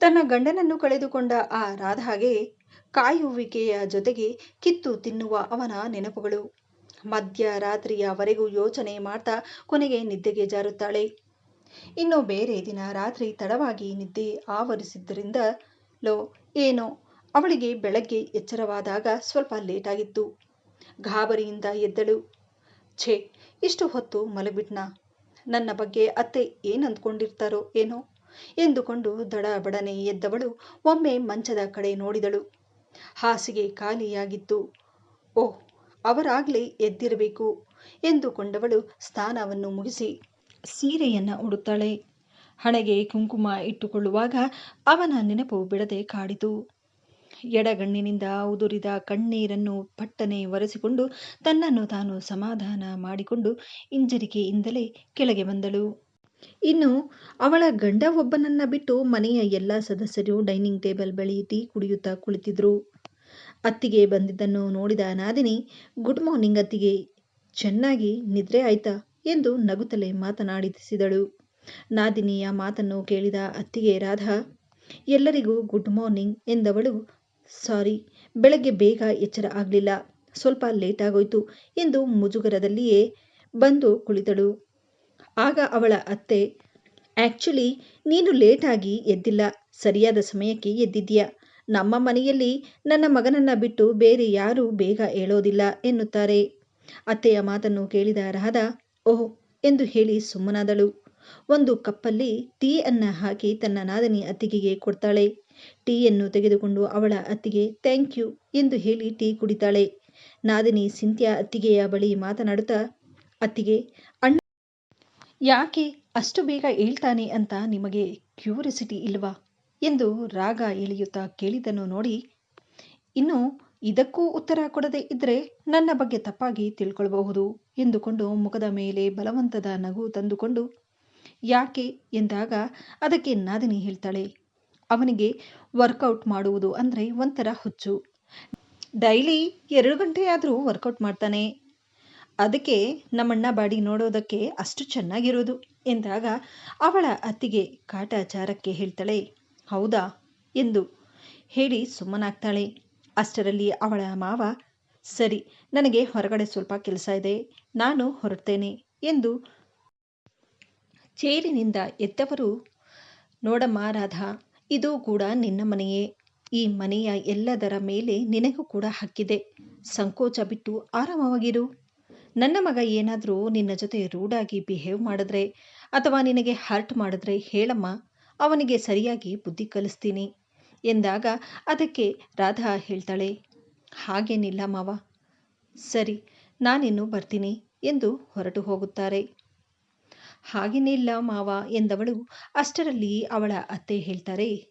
ತನ್ನ ಗಂಡನನ್ನು ಕಳೆದುಕೊಂಡ ಆ ರಾಧಾಗೆ ಕಾಯುವಿಕೆಯ ಜೊತೆಗೆ ಕಿತ್ತು ತಿನ್ನುವ ಅವನ ನೆನಪುಗಳು. ಮಧ್ಯರಾತ್ರಿಯವರೆಗೂ ಯೋಚನೆ ಮಾಡ್ತಾ ಕೊನೆಗೆ ನಿದ್ದೆಗೆ ಜಾರುತ್ತಾಳೆ. ಇನ್ನು ಬೇರೆ ದಿನ ರಾತ್ರಿ ತಡವಾಗಿ ನಿದ್ದೆ ಆವರಿಸಿದ್ದರಿಂದ ಲೋ, ಏನೋ. ಅವಳಿಗೆ ಬೆಳಗ್ಗೆ ಎಚ್ಚರವಾದಾಗ ಸ್ವಲ್ಪ ಲೇಟಾಗಿತ್ತು. ಗಾಬರಿಯಿಂದ ಎದ್ದಳು. ಛೇ, ಇಷ್ಟು ಹೊತ್ತು ಮಲಗಿಬಿಟ್ನಾ? ನನ್ನ ಬಗ್ಗೆ ಅತ್ತೆ ಏನು ಅಂದ್ಕೊಂಡಿರ್ತಾರೋ ಏನೋ? ಎಂದುಕೊಂಡು ದಡಬಡನೆ ಎದ್ದವಳು ಒಮ್ಮೆ ಮಂಚದ ಕಡೆ ನೋಡಿದಳು. ಹಾಸಿಗೆ ಖಾಲಿಯಾಗಿತ್ತು. ಓಹ್, ಅವರಾಗಲೇ ಎದ್ದಿರಬೇಕು, ಎಂದುಕೊಂಡವಳು ಸ್ನಾನವನ್ನು ಮುಗಿಸಿ ಸೀರೆಯನ್ನು ಉಡುತ್ತಾಳೆ. ಹಣೆಗೆ ಕುಂಕುಮ ಇಟ್ಟುಕೊಳ್ಳುವಾಗ ಅವನ ನೆನಪು ಬಿಡದೆ ಕಾಡಿತು. ಎಡಗಣ್ಣಿನಿಂದ ಉದುರಿದ ಕಣ್ಣೀರನ್ನು ಪಟ್ಟನೆ ಒರೆಸಿಕೊಂಡು ತನ್ನನ್ನು ತಾನು ಸಮಾಧಾನ ಮಾಡಿಕೊಂಡು ಹಿಂಜರಿಕೆಯಿಂದಲೇ ಕೆಳಗೆ ಬಂದಳು. ಇನ್ನು ಅವಳ ಗಂಡ ಒಬ್ಬನನ್ನ ಬಿಟ್ಟು ಮನೆಯ ಎಲ್ಲ ಸದಸ್ಯರು ಡೈನಿಂಗ್ ಟೇಬಲ್ ಬಳಿ ಟೀ ಕುಡಿಯುತ್ತಾ ಕುಳಿತಿದ್ರು. ಅತ್ತಿಗೆ ಬಂದಿದ್ದನ್ನು ನೋಡಿದ ನಾದಿನಿ, ಗುಡ್ ಮಾರ್ನಿಂಗ್ ಅತ್ತಿಗೆ, ಚೆನ್ನಾಗಿ ನಿದ್ರೆ ಆಯ್ತಾ? ಎಂದು ನಗುತ್ತಲೇ ಮಾತನಾಡಿಸಿದಳು. ನಾದಿನಿಯ ಮಾತನ್ನು ಕೇಳಿದ ಅತ್ತಿಗೆ ರಾಧಾ, ಎಲ್ಲರಿಗೂ ಗುಡ್ ಮಾರ್ನಿಂಗ್ ಎಂದವಳು. ಸಾರಿ ಬೆಳಗ್ಗೆ ಬೇಗ ಎಚ್ಚರ ಆಗಲಿಲ್ಲ. ಸ್ವಲ್ಪ ಲೇಟ್ ಆಗೋಯ್ತು. ಎಂದು ಮುಜುಗರದಲ್ಲಿಯೇ ಬಂದು ಕುಳಿತಳು. ಆಗ ಅವಳ ಅತ್ತೆ ಆ್ಯಕ್ಚುಲಿ ನೀನು ಲೇಟಾಗಿ ಎದ್ದಿಲ್ಲ. ಸರಿಯಾದ ಸಮಯಕ್ಕೆ ಎದ್ದಿದ್ಯಾ ನಮ್ಮ ಮನೆಯಲ್ಲಿ ನನ್ನ ಮಗನನ್ನು ಬಿಟ್ಟು ಬೇರೆ ಯಾರೂ ಬೇಗ ಹೇಳೋದಿಲ್ಲ ಎನ್ನುತ್ತಾರೆ. ಅತ್ತೆಯ ಮಾತನ್ನು ಕೇಳಿದ ರಾಧಾ, ಓಹ್ ಎಂದು ಹೇಳಿ ಸುಮ್ಮನಾದಳು. ಒಂದು ಕಪ್ಪಲ್ಲಿ ಟೀ ಅನ್ನ ಹಾಕಿ ತನ್ನ ನಾದನಿ ಅತ್ತಿಗೆಗೆ ಕೊಡ್ತಾಳೆ. ಟೀಯನ್ನು ತೆಗೆದುಕೊಂಡು ಅವಳ ಅತ್ತಿಗೆ, ಥ್ಯಾಂಕ್ ಯು ಎಂದು ಹೇಳಿ ಟೀ ಕುಡಿತಾಳೆ. ನಾದಿನಿ ಸಿಂತ್ಯಾ ಅತ್ತಿಗೆಯ ಬಳಿ ಮಾತನಾಡುತ್ತಾ, ಅತ್ತಿಗೆ, ಅಣ್ಣ, ಯಾಕೆ ಅಷ್ಟು ಬೇಗ ಹೇಳ್ತಾನೆ ಅಂತ ನಿಮಗೆ ಕ್ಯೂರಿಸಿಟಿ ಇಲ್ವಾ? ಎಂದು ರಾಗ ಎಳೆಯುತ್ತಾ ಕೇಳಿದನು ನೋಡಿ, ಇನ್ನು ಇದಕ್ಕೂ ಉತ್ತರ ಕೊಡದೆ ಇದ್ದರೆ ನನ್ನ ಬಗ್ಗೆ ತಪ್ಪಾಗಿ ತಿಳ್ಕೊಳ್ಬಹುದು ಎಂದುಕೊಂಡು ಮುಖದ ಮೇಲೆ ಬಲವಂತದ ನಗು ತಂದುಕೊಂಡು ಯಾಕೆ ಎಂದಾಗ ಅದಕ್ಕೆ ನಾದಿನಿ ಹೇಳ್ತಾಳೆ, ಅವನಿಗೆ ವರ್ಕೌಟ್ ಮಾಡುವುದು ಅಂದರೆ ಒಂಥರ ಹುಚ್ಚು. ಡೈಲಿ ಎರಡು ಗಂಟೆಯಾದರೂ ವರ್ಕೌಟ್ ಮಾಡ್ತಾನೆ. ಅದಕ್ಕೆ ನಮ್ಮಣ್ಣ ಬಾಡಿ ನೋಡೋದಕ್ಕೆ ಅಷ್ಟು ಚೆನ್ನಾಗಿರೋದು ಎಂದಾಗ ಅವಳ ಅತ್ತಿಗೆ ಕಾಟಾಚಾರಕ್ಕೆ ಹೇಳ್ತಾಳೆ, ಹೌದಾ? ಎಂದು ಹೇಳಿ ಸುಮ್ಮನಾಗ್ತಾಳೆ. ಅಷ್ಟರಲ್ಲಿ ಅವಳ ಮಾವ, ಸರಿ, ನನಗೆ ಹೊರಗಡೆ ಸ್ವಲ್ಪ ಕೆಲಸ ಇದೆ, ನಾನು ಹೊರಡ್ತೇನೆ ಎಂದು ಚೇರಿನಿಂದ ಎದ್ದವರು? ನೋಡಮ್ಮ ರಾಧಾ, ಇದು ಕೂಡ ನಿನ್ನ ಮನೆಯೇ. ಈ ಮನೆಯ ಎಲ್ಲದರ ಮೇಲೆ ನಿನಗೂ ಕೂಡ ಹಕ್ಕಿದೆ. ಸಂಕೋಚ ಬಿಟ್ಟು ಆರಾಮವಾಗಿರು. ನನ್ನ ಮಗ ಏನಾದರೂ ನಿನ್ನ ಜೊತೆ ರೂಡಾಗಿ ಬಿಹೇವ್ ಮಾಡಿದ್ರೆ ಅಥವಾ ನಿನಗೆ ಹರ್ಟ್ ಮಾಡಿದ್ರೆ ಹೇಳಮ್ಮ, ಅವನಿಗೆ ಸರಿಯಾಗಿ ಬುದ್ಧಿ ಕಲಿಸ್ತೀನಿ ಎಂದಾಗ ಅದಕ್ಕೆ ರಾಧಾ ಹೇಳ್ತಾಳೆ. ಹಾಗೇನಿಲ್ಲ ಮಾವ. ಸರಿ, ನಾನಿನ್ನು ಬರ್ತೀನಿ ಎಂದು ಹೊರಟು ಹೋಗುತ್ತಾರೆ. ಹಾಗೇನಿಲ್ಲ ಮಾವ ಎಂದವಳು ಅಷ್ಟರಲ್ಲಿ ಅವಳ ಅತ್ತೆ ಹೇಳ್ತಾರೆ.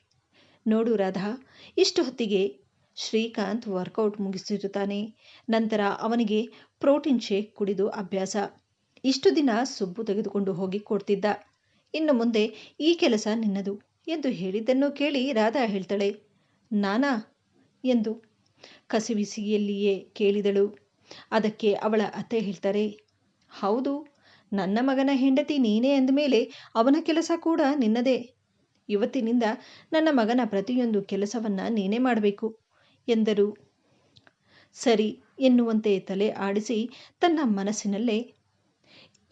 ನೋಡು ರಾಧಾ, ಇಷ್ಟು ಹೊತ್ತಿಗೆ ಶ್ರೀಕಾಂತ್ ವರ್ಕೌಟ್ ಮುಗಿಸಿರುತ್ತಾನೆ. ನಂತರ ಅವನಿಗೆ ಪ್ರೋಟೀನ್ ಶೇಕ್ ಕುಡಿದು ಅಭ್ಯಾಸ. ಇಷ್ಟು ದಿನ ಸುಬ್ಬು ತೆಗೆದುಕೊಂಡು ಹೋಗಿ ಕೊಡ್ತಿದ್ದ. ಇನ್ನು ಮುಂದೆ ಈ ಕೆಲಸ ನಿನ್ನದು ಎಂದು ಹೇಳಿದ್ದನ್ನು ಕೇಳಿ ರಾಧಾ ಹೇಳ್ತಾಳೆ. ನಾನಾ? ಎಂದು ಕಸಿವಿಸಿಯಲ್ಲಿಯೇ ಕೇಳಿದಳು. ಅದಕ್ಕೆ ಅವಳ ಅತ್ತೆ ಹೇಳ್ತಾರೆ. ಹೌದು ನನ್ನ ಮಗನ ಹೆಂಡತಿ ನೀನೇ ಅಂದಮೇಲೆ ಅವನ ಕೆಲಸ ಕೂಡ ನಿನ್ನದೇ. ಇವತ್ತಿನಿಂದ ನನ್ನ ಮಗನ ಪ್ರತಿಯೊಂದು ಕೆಲಸವನ್ನ ನೀನೇ ಮಾಡಬೇಕು, ಎಂದರು. ಸರಿ, ಎನ್ನುವಂತೆ ತಲೆ ಆಡಿಸಿ ತನ್ನ ಮನಸ್ಸಿನಲ್ಲೇ,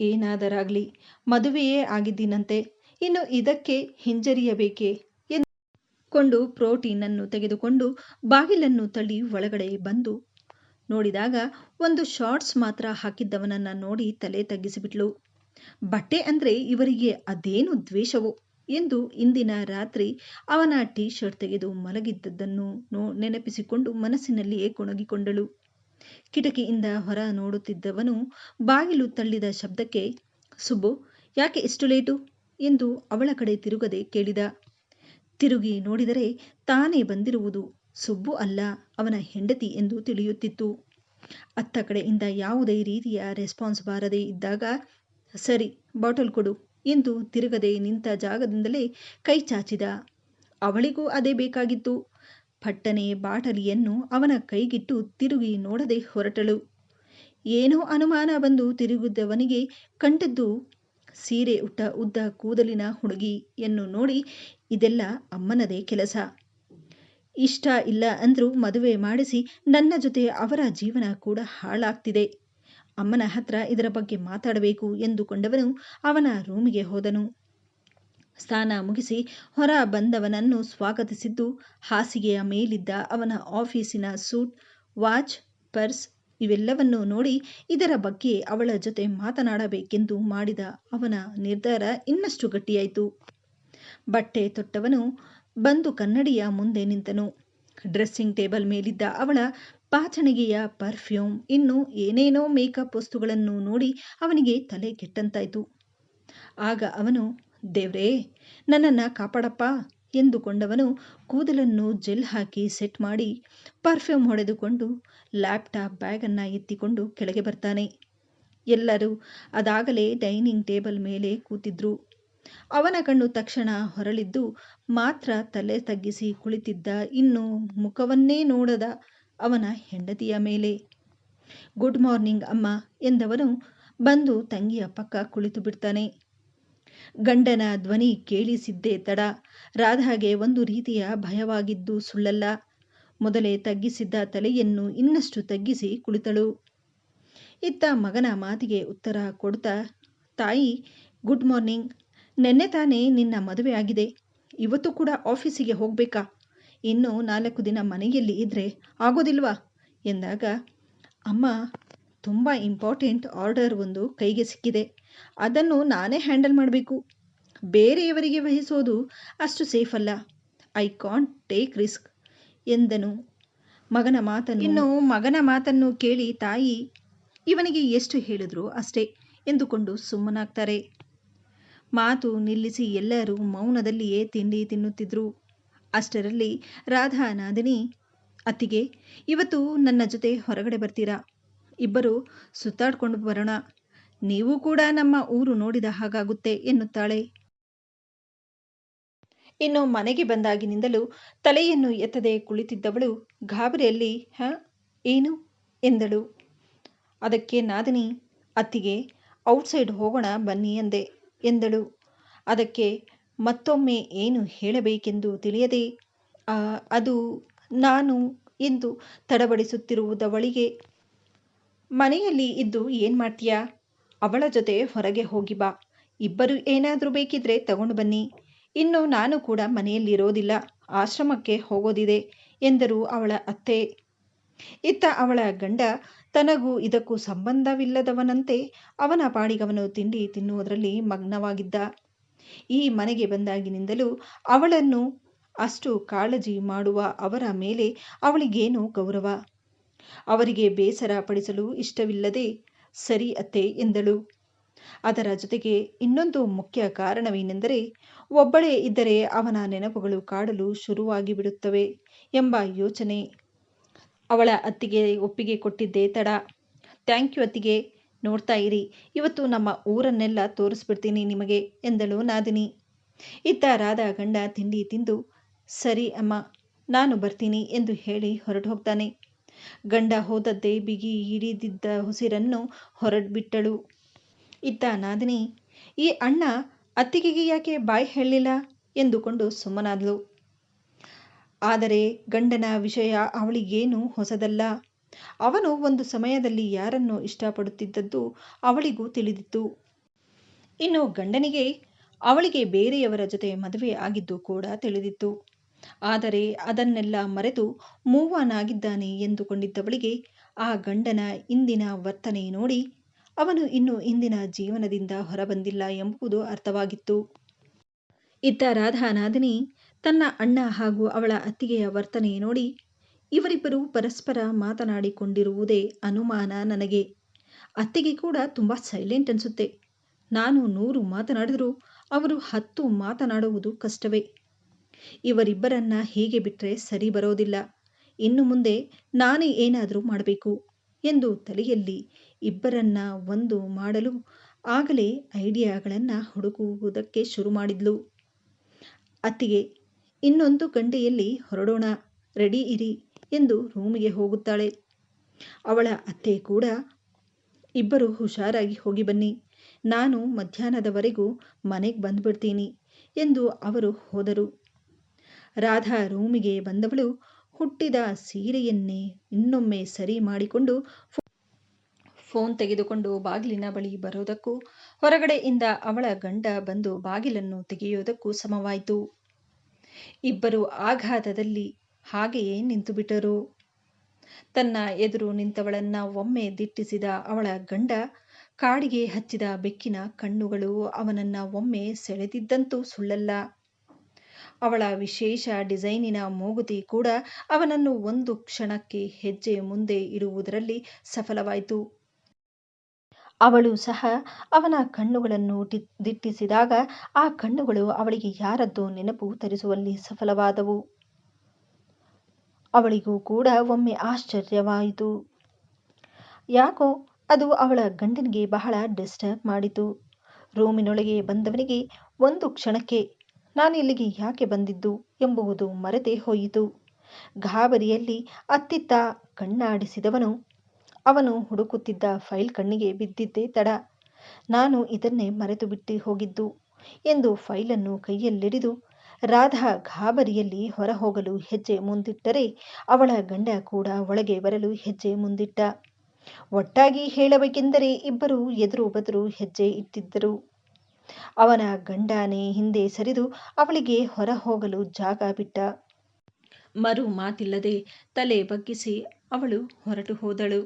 ಏನಾದರಾಗಲಿ, ಮದುವೆಯೇ ಆಗಿದ್ದೀನಂತೆ, ಇನ್ನು ಇದಕ್ಕೆ ಹಿಂಜರಿಯಬೇಕೆ, ಎಂದುಕೊಂಡು ಪ್ರೋಟೀನನ್ನು ತೆಗೆದುಕೊಂಡು ಬಾಗಿಲನ್ನು ತಳ್ಳಿ ಒಳಗಡೆ ಬಂದು ನೋಡಿದಾಗ ಒಂದು ಶಾರ್ಟ್ಸ್ ಮಾತ್ರ ಹಾಕಿದ್ದವನನ್ನ ನೋಡಿ ತಲೆ ತಗ್ಗಿಸಿಬಿಟ್ಲು. ಬಟ್ಟೆ ಅಂದ್ರೆ ಇವರಿಗೆ ಅದೇನು ದ್ವೇಷವೋ ಎಂದು ಇಂದಿನ ರಾತ್ರಿ ಅವನ ಟೀ ಶರ್ಟ್ ತೆಗೆದು ಮಲಗಿದ್ದದ್ದನ್ನು ನೋ ನೆನಪಿಸಿಕೊಂಡು ಮನಸ್ಸಿನಲ್ಲಿಯೇ ಕೊಣಗಿಕೊಂಡಳು. ಕಿಟಕಿಯಿಂದ ಹೊರ ನೋಡುತ್ತಿದ್ದವನು ಬಾಗಿಲು ತಳ್ಳಿದ ಶಬ್ದಕ್ಕೆ, ಸುಬ್ಬು, ಯಾಕೆ ಇಷ್ಟು ಲೇಟು? ಎಂದು ಅವಳ ಕಡೆ ತಿರುಗದೆ ಕೇಳಿದ. ತಿರುಗಿ ನೋಡಿದರೆ ತಾನೇ ಬಂದಿರುವುದು. ಸುಬ್ಬು ಅಲ್ಲ, ಅವನ ಹೆಂಡತಿ ಎಂದು ತಿಳಿಯುತ್ತಿತ್ತು. ಅತ್ತ ಕಡೆಯಿಂದ ಯಾವುದೇ ರೀತಿಯ ರೆಸ್ಪಾನ್ಸ್ ಬಾರದೇ ಇದ್ದಾಗ, ಸರಿ ಬಾಟಲ್ ಕೊಡು, ಎಂದು ತಿರುಗದೆ ನಿಂತ ಜಾಗದಿಂದಲೇ ಕೈ ಚಾಚಿದ. ಅವಳಿಗೂ ಅದೇ ಬೇಕಾಗಿತ್ತು. ಪಟ್ಟನೆ ಬಾಟಲಿಯನ್ನು ಅವನ ಕೈಗಿಟ್ಟು ತಿರುಗಿ ನೋಡದೆ ಹೊರಟಳು. ಏನೋ ಅನುಮಾನ ಬಂದು ತಿರುಗಿದವನಿಗೆ ಕಂಡದ್ದು, ಸೀರೆ ಉಟ್ಟ ಉದ್ದ ಕೂದಲಿನ ಹುಡುಗಿಯನ್ನು ನೋಡಿ ಇದೆಲ್ಲ ಅಮ್ಮನದೇ ಕೆಲಸ. ಇಷ್ಟ ಇಲ್ಲ ಅಂದರೂ ಮದುವೆ ಮಾಡಿಸಿ ನನ್ನ ಜೊತೆ ಅವರ ಜೀವನ ಕೂಡ ಹಾಳಾಗ್ತಿದೆ. ಅಮ್ಮನ ಹತ್ರ ಇದರ ಬಗ್ಗೆ ಮಾತಾಡಬೇಕು ಎಂದುಕೊಂಡವನು ಅವನ ರೂಮಿಗೆ ಹೋದನು. ಸ್ನಾನ ಮುಗಿಸಿ ಹೊರ ಬಂದವನನ್ನು ಸ್ವಾಗತಿಸಿದ್ದು ಹಾಸಿಗೆಯ ಮೇಲಿದ್ದ ಅವನ ಆಫೀಸಿನ ಸೂಟ್, ವಾಚ್, ಪರ್ಸ್ ಇವೆಲ್ಲವನ್ನೂ ನೋಡಿ ಇದರ ಬಗ್ಗೆ ಅವಳ ಜೊತೆ ಮಾತನಾಡಬೇಕೆಂದು ಮಾಡಿದ ಅವನ ನಿರ್ಧಾರ ಇನ್ನಷ್ಟು ಗಟ್ಟಿಯಾಯಿತು. ಬಟ್ಟೆ ತೊಟ್ಟವನು ಬಂದು ಕನ್ನಡಿಯ ಮುಂದೆ ನಿಂತನು. ಡ್ರೆಸ್ಸಿಂಗ್ ಟೇಬಲ್ ಮೇಲಿದ್ದ ಅವಳ ಪಾಚಣಿಗೆಯ ಪರ್ಫ್ಯೂಮ್, ಇನ್ನು ಏನೇನೋ ಮೇಕಪ್ ವಸ್ತುಗಳನ್ನು ನೋಡಿ ಅವನಿಗೆ ತಲೆ ಕೆಟ್ಟಂತಾಯಿತು. ಆಗ ಅವನು, ದೇವ್ರೇ, ನನ್ನನ್ನು ಕಾಪಾಡಪ್ಪ ಎಂದುಕೊಂಡವನು ಕೂದಲನ್ನು ಜೆಲ್ ಹಾಕಿ ಸೆಟ್ ಮಾಡಿ ಪರ್ಫ್ಯೂಮ್ ಹೊಡೆದುಕೊಂಡು ಲ್ಯಾಪ್ಟಾಪ್ ಬ್ಯಾಗನ್ನು ಎತ್ತಿಕೊಂಡು ಕೆಳಗೆ ಬರ್ತಾನೆ. ಎಲ್ಲರೂ ಅದಾಗಲೇ ಡೈನಿಂಗ್ ಟೇಬಲ್ ಮೇಲೆ ಕೂತಿದ್ರು. ಅವನ ಕಣ್ಣು ತಕ್ಷಣ ಹೊರಳಿದ್ದು, ಮಾತ್ರ ತಲೆ ತಗ್ಗಿಸಿ ಕುಳಿತಿದ್ದ ಇನ್ನು ಮುಖವನ್ನೇ ನೋಡದ ಅವನ ಹೆಂಡತಿಯ ಮೇಲೆ. ಗುಡ್ ಮಾರ್ನಿಂಗ್ ಅಮ್ಮ ಎಂದವನು ಬಂದು ತಂಗಿಯ ಪಕ್ಕ ಕುಳಿತು ಬಿಡ್ತಾನೆ. ಗಂಡನ ಧ್ವನಿ ಕೇಳಿಸಿದ್ದೇ ತಡ. ರಾಧಾಗೆ ಒಂದು ರೀತಿಯ ಭಯವಾಗಿದ್ದು ಸುಳ್ಳಲ್ಲ. ಮೊದಲೇ ತಗ್ಗಿಸಿದ್ದ ತಲೆಯನ್ನು ಇನ್ನಷ್ಟು ತಗ್ಗಿಸಿ ಕುಳಿತಳು. ಇತ್ತ ಮಗನ ಮಾತಿಗೆ ಉತ್ತರ ಕೊಡ್ತಾ, ತಾಯಿ, ಗುಡ್ ಮಾರ್ನಿಂಗ್. ನೆನ್ನೆ ತಾನೇ ನಿನ್ನ ಮದುವೆ ಆಗಿದೆ. ಇವತ್ತು ಕೂಡ ಆಫೀಸಿಗೆ ಹೋಗಬೇಕಾ? ಇನ್ನು ನಾಲ್ಕು ದಿನ ಮನೆಯಲ್ಲಿ ಇದ್ರೆ ಆಗೋದಿಲ್ವಾ? ಎಂದಾಗ, ಅಮ್ಮ, ತುಂಬ ಇಂಪಾರ್ಟೆಂಟ್ ಆರ್ಡರ್ ಒಂದು ಕೈಗೆ ಸಿಕ್ಕಿದೆ. ಅದನ್ನು ನಾನೇ ಹ್ಯಾಂಡಲ್ ಮಾಡಬೇಕು. ಬೇರೆಯವರಿಗೆ ವಹಿಸೋದು ಅಷ್ಟು ಸೇಫ್ ಅಲ್ಲ. ಐ ಕಾಂಟ್ ಟೇಕ್ ರಿಸ್ಕ್ ಎಂದನು ಮಗನ ಮಾತನ್ನು. ಇನ್ನು ಮಗನ ಮಾತನ್ನು ಕೇಳಿ ತಾಯಿ ಇವನಿಗೆ ಎಷ್ಟು ಹೇಳಿದ್ರು ಅಷ್ಟೇ ಎಂದುಕೊಂಡು ಸುಮ್ಮನಾಗ್ತಾರೆ. ಮಾತು ನಿಲ್ಲಿಸಿ ಎಲ್ಲರೂ ಮೌನದಲ್ಲಿಯೇ ತಿಂಡಿ ತಿನ್ನುತ್ತಿದ್ರು. ಅಷ್ಟರಲ್ಲಿ ರಾಧಾ ನಾದಿನಿ ಅತ್ತಿಗೆ, ಇವತ್ತು ನನ್ನ ಜೊತೆ ಹೊರಗಡೆ ಬರ್ತೀರಾ? ಇಬ್ಬರು ಸುತ್ತಾಡ್ಕೊಂಡು ಬರೋಣ. ನೀವು ಕೂಡ ನಮ್ಮ ಊರು ನೋಡಿದ ಹಾಗಾಗುತ್ತೆ ಎನ್ನುತ್ತಾಳೆ. ಇನ್ನು ಮನೆಗೆ ಬಂದಾಗಿನಿಂದಲೂ ತಲೆಯನ್ನು ಎತ್ತದೆ ಕುಳಿತಿದ್ದವಳು ಗಾಬರಿಯಲ್ಲಿ, ಹ, ಏನು? ಎಂದಳು. ಅದಕ್ಕೆ ನಾದಿನಿ, ಅತ್ತಿಗೆ, ಔಟ್ಸೈಡ್ ಹೋಗೋಣ ಬನ್ನಿ ಎಂದೆ ಎಂದಳು. ಅದಕ್ಕೆ ಮತ್ತೊಮ್ಮೆ ಏನು ಹೇಳಬೇಕೆಂದು ತಿಳಿಯದೆ ಅದು ನಾನು ಎಂದು ತಡಬಡಿಸುತ್ತಿರುವುದವಳಿಗೆ ಮನೆಯಲ್ಲಿ ಇದ್ದು ಏನು ಮಾಡ್ತೀಯಾ? ಅವಳ ಜೊತೆ ಹೊರಗೆ ಹೋಗಿ ಬಾ. ಇಬ್ಬರು ಏನಾದರೂ ಬೇಕಿದ್ರೆ ತಗೊಂಡು ಬನ್ನಿ. ಇನ್ನು ನಾನು ಕೂಡ ಮನೆಯಲ್ಲಿರೋದಿಲ್ಲ. ಆಶ್ರಮಕ್ಕೆ ಹೋಗೋದಿದೆ ಎಂದರು ಅವಳ ಅತ್ತೆ. ಇತ್ತ ಅವಳ ಗಂಡ ತನಗೂ ಇದಕ್ಕೂ ಸಂಬಂಧವಿಲ್ಲದವನಂತೆ ಅವನ ಪಾಡಿಗವನು ತಿಂಡಿ ತಿನ್ನುವುದರಲ್ಲಿ ಮಗ್ನವಾಗಿದ್ದ. ಈ ಮನೆಗೆ ಬಂದಾಗಿನಿಂದಲೂ ಅವಳನ್ನು ಅಷ್ಟು ಕಾಳಜಿ ಮಾಡುವ ಅವರ ಮೇಲೆ ಅವಳಿಗೇನು ಗೌರವ? ಅವರಿಗೆ ಬೇಸರ ಪಡಿಸಲು ಇಷ್ಟವಿಲ್ಲದೆ, ಸರಿ ಅತ್ತೆ ಎಂದಳು. ಅದರ ಜೊತೆಗೆ ಇನ್ನೊಂದು ಮುಖ್ಯ ಕಾರಣವೇನೆಂದರೆ, ಒಬ್ಬಳೇ ಇದ್ದರೆ ಅವನ ನೆನಪುಗಳು ಕಾಡಲು ಶುರುವಾಗಿ ಬಿಡುತ್ತವೆ ಎಂಬ ಯೋಚನೆ. ಅವಳ ಅತ್ತಿಗೆ ಒಪ್ಪಿಗೆ ಕೊಟ್ಟಿದ್ದೆ. ತಡ. ಥ್ಯಾಂಕ್ ಯು ಅತ್ತಿಗೆ. ನೋಡ್ತಾ ಇರಿ. ಇವತ್ತು ನಮ್ಮ ಊರನ್ನೆಲ್ಲ ತೋರಿಸ್ಬಿಡ್ತೀನಿ ನಿಮಗೆ ಎಂದಳು ನಾದಿನಿ. ಇತ್ತ ರಾಧ ಗಂಡ ತಿಂಡಿ ತಿಂದು, ಸರಿ ಅಮ್ಮ, ನಾನು ಬರ್ತೀನಿ ಎಂದು ಹೇಳಿ ಹೊರಟು ಹೋಗ್ತಾನೆ ಗಂಡ ಹೋದದ್ದೇ ಬಿಗಿ ಹಿಡಿದಿದ್ದ ಉಸಿರನ್ನು ಹೊರಡ್ಬಿಟ್ಟಳು. ಇತ್ತ ನಾದಿನಿ, ಈ ಅಣ್ಣ ಅತ್ತಿಗೆಗೆ ಯಾಕೆ ಬಾಯಿ ಹೇಳಲಿಲ್ಲ? ಎಂದುಕೊಂಡು ಸುಮ್ಮನಾದ್ಲು. ಆದರೆ ಗಂಡನ ವಿಷಯ ಅವಳಿಗೇನು ಹೊಸದಲ್ಲ. ಅವನು ಒಂದು ಸಮಯದಲ್ಲಿ ಯಾರನ್ನು ಇಷ್ಟಪಡುತ್ತಿದ್ದದ್ದು ಅವಳಿಗೂ ತಿಳಿದಿತ್ತು. ಇನ್ನು ಗಂಡನಿಗೆ ಅವಳಿಗೆ ಬೇರೆಯವರ ಜೊತೆ ಮದುವೆ ಆಗಿದ್ದು ಕೂಡ ತಿಳಿದಿತ್ತು. ಆದರೆ ಅದನ್ನೆಲ್ಲ ಮರೆತು ಮೂವ್ ಆನ್ ಆಗಿದ್ದಾನೆ ಎಂದುಕೊಂಡಿದ್ದವಳಿಗೆ ಆ ಗಂಡನ ಇಂದಿನ ವರ್ತನೆ ನೋಡಿ ಅವನು ಇನ್ನು ಇಂದಿನ ಜೀವನದಿಂದ ಹೊರಬಂದಿಲ್ಲ ಎಂಬುದು ಅರ್ಥವಾಗಿತ್ತು. ಇತ್ತ ರಾಧಾನಾದಿನಿ ತನ್ನ ಅಣ್ಣ ಹಾಗೂ ಅವಳ ಅತ್ತಿಗೆಯ ವರ್ತನೆ ನೋಡಿ ಇವರಿಬ್ಬರು ಪರಸ್ಪರ ಮಾತನಾಡಿಕೊಂಡಿರುವುದೇ ಅನುಮಾನ ನನಗೆ. ಅತ್ತಿಗೆ ಕೂಡ ತುಂಬ ಸೈಲೆಂಟ್ ಅನಿಸುತ್ತೆ. ನಾನು ನೂರು ಮಾತನಾಡಿದರೂ ಅವರು ಹತ್ತು ಮಾತನಾಡುವುದು ಕಷ್ಟವೇ. ಇವರಿಬ್ಬರನ್ನ ಹೀಗೆ ಬಿಟ್ಟರೆ ಸರಿ ಬರೋದಿಲ್ಲ. ಇನ್ನು ಮುಂದೆ ನಾನೇ ಏನಾದರೂ ಮಾಡಬೇಕು ಎಂದು ತಲೆಯಲ್ಲಿ ಇಬ್ಬರನ್ನ ಒಂದು ಮಾಡಲು ಆಗಲೇ ಐಡಿಯಾಗಳನ್ನು ಹುಡುಕುವುದಕ್ಕೆ ಶುರು ಮಾಡಿದ್ಲು. ಅತ್ತಿಗೆ ಇನ್ನೊಂದು ಗಂಟೆಯಲ್ಲಿ ಹೊರಡೋಣ, ರೆಡಿ ಇರಿ ಎಂದು ರೂಮಿಗೆ ಹೋಗುತ್ತಾಳೆ. ಅವಳ ಅತ್ತೆ ಕೂಡ ಇಬ್ಬರು ಹುಷಾರಾಗಿ ಹೋಗಿ ಬನ್ನಿ. ನಾನು ಮಧ್ಯಾಹ್ನದವರೆಗೂ ಮನೆಗೆ ಬಂದುಬಿಡ್ತೀನಿ ಎಂದು ಅವರು ಹೋದರು. ರಾಧಾ ರೂಮಿಗೆ ಬಂದವಳು ಹುಟ್ಟಿದ ಸೀರೆಯನ್ನೇ ಇನ್ನೊಮ್ಮೆ ಸರಿ ಮಾಡಿಕೊಂಡು ಫೋನ್ ತೆಗೆದುಕೊಂಡು ಬಾಗಿಲಿನ ಬಳಿ ಬರೋದಕ್ಕೂ, ಹೊರಗಡೆಯಿಂದ ಅವಳ ಗಂಡ ಬಂದು ಬಾಗಿಲನ್ನು ತೆಗೆಯೋದಕ್ಕೂ ಸಮವಾಯಿತು. ಇಬ್ಬರು ಆಘಾತದಲ್ಲಿ ಹಾಗೆಯೇ ನಿಂತುಬಿಟ್ಟರು. ತನ್ನ ಎದುರು ನಿಂತವಳನ್ನ ಒಮ್ಮೆ ದಿಟ್ಟಿಸಿದ ಅವಳ ಗಂಡ ಕಾಡಿಗೆ ಹಚ್ಚಿದ ಬೆಕ್ಕಿನ ಕಣ್ಣುಗಳು ಅವನನ್ನ ಒಮ್ಮೆ ಸೆಳೆದಿದ್ದಂತೂ ಸುಳ್ಳಲ್ಲ. ಅವಳ ವಿಶೇಷ ಡಿಸೈನಿನ ಮೂಗುತಿ ಕೂಡ ಅವನನ್ನು ಒಂದು ಕ್ಷಣಕ್ಕೆ ಹೆಜ್ಜೆ ಮುಂದೆ ಇಡುವುದರಲ್ಲಿ ಸಫಲವಾಯಿತು. ಅವಳು ಸಹ ಅವನ ಕಣ್ಣುಗಳನ್ನು ದಿಟ್ಟಿಸಿದಾಗ ಆ ಕಣ್ಣುಗಳು ಅವಳಿಗೆ ಯಾರದ್ದು ನೆನಪು ತರಿಸುವಲ್ಲಿ ಸಫಲವಾದವು. ಅವಳಿಗೂ ಕೂಡ ಒಮ್ಮೆ ಆಶ್ಚರ್ಯವಾಯಿತು. ಯಾಕೋ ಅದು ಅವಳ ಗಂಡನಿಗೆ ಬಹಳ ಡಿಸ್ಟರ್ಬ್ ಮಾಡಿತು. ರೂಮಿನೊಳಗೆ ಬಂದವನಿಗೆ ಒಂದು ಕ್ಷಣಕ್ಕೆ ನಾನು ಇಲ್ಲಿಗೆ ಯಾಕೆ ಬಂದಿದ್ದು ಎಂಬುವುದು ಮರೆತೇ ಹೋಯಿತು. ಗಾಬರಿಯಲ್ಲಿ ಅತ್ತಿತ್ತ ಕಣ್ಣಾಡಿಸಿದವನು ಅವನು ಹುಡುಕುತ್ತಿದ್ದ ಫೈಲ್ ಕಣ್ಣಿಗೆ ಬಿದ್ದಿದ್ದೇ ತಡ. ನಾನು ಇದನ್ನೇ ಮರೆತು ಬಿಟ್ಟು ಹೋಗಿದ್ದು ಎಂದು ಫೈಲನ್ನು ಕೈಯಲ್ಲಿಡಿದು ರಾಧಾ ಗಾಬರಿಯಲ್ಲಿ ಹೊರ ಹೋಗಲು ಹೆಜ್ಜೆ ಮುಂದಿಟ್ಟರೆ ಅವಳ ಗಂಡ ಕೂಡ ಒಳಗೆ ಬರಲು ಹೆಜ್ಜೆ ಮುಂದಿಟ್ಟ. ಒಟ್ಟಾಗಿ ಹೇಳಬೇಕೆಂದರೆ ಇಬ್ಬರು ಎದುರು ಬದುರು ಹೆಜ್ಜೆ ಇಟ್ಟಿದ್ದರು. ಅವನ ಗಂಡನೇ ಹಿಂದೆ ಸರಿದು ಅವಳಿಗೆ ಹೊರ ಹೋಗಲು ಜಾಗ ಬಿಟ್ಟ. ಮರು ಮಾತಿಲ್ಲದೆ ತಲೆ ಬಗ್ಗಿಸಿ ಅವಳು ಹೊರಟು ಹೋದಳು.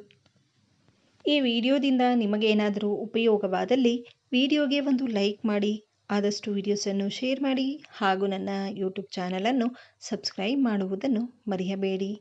ಈ ವಿಡಿಯೋದಿಂದ ನಿಮಗೇನಾದರೂ ಉಪಯೋಗವಾದಲ್ಲಿ ವಿಡಿಯೋಗೆ ಒಂದು ಲೈಕ್ ಮಾಡಿ, ಆದಷ್ಟು ವಿಡಿಯೋಸನ್ನು ಶೇರ್ ಮಾಡಿ ಹಾಗೂ ನನ್ನ ಯೂಟ್ಯೂಬ್ ಚಾನಲನ್ನು ಸಬ್ಸ್ಕ್ರೈಬ್ ಮಾಡುವುದನ್ನು ಮರೆಯಬೇಡಿ.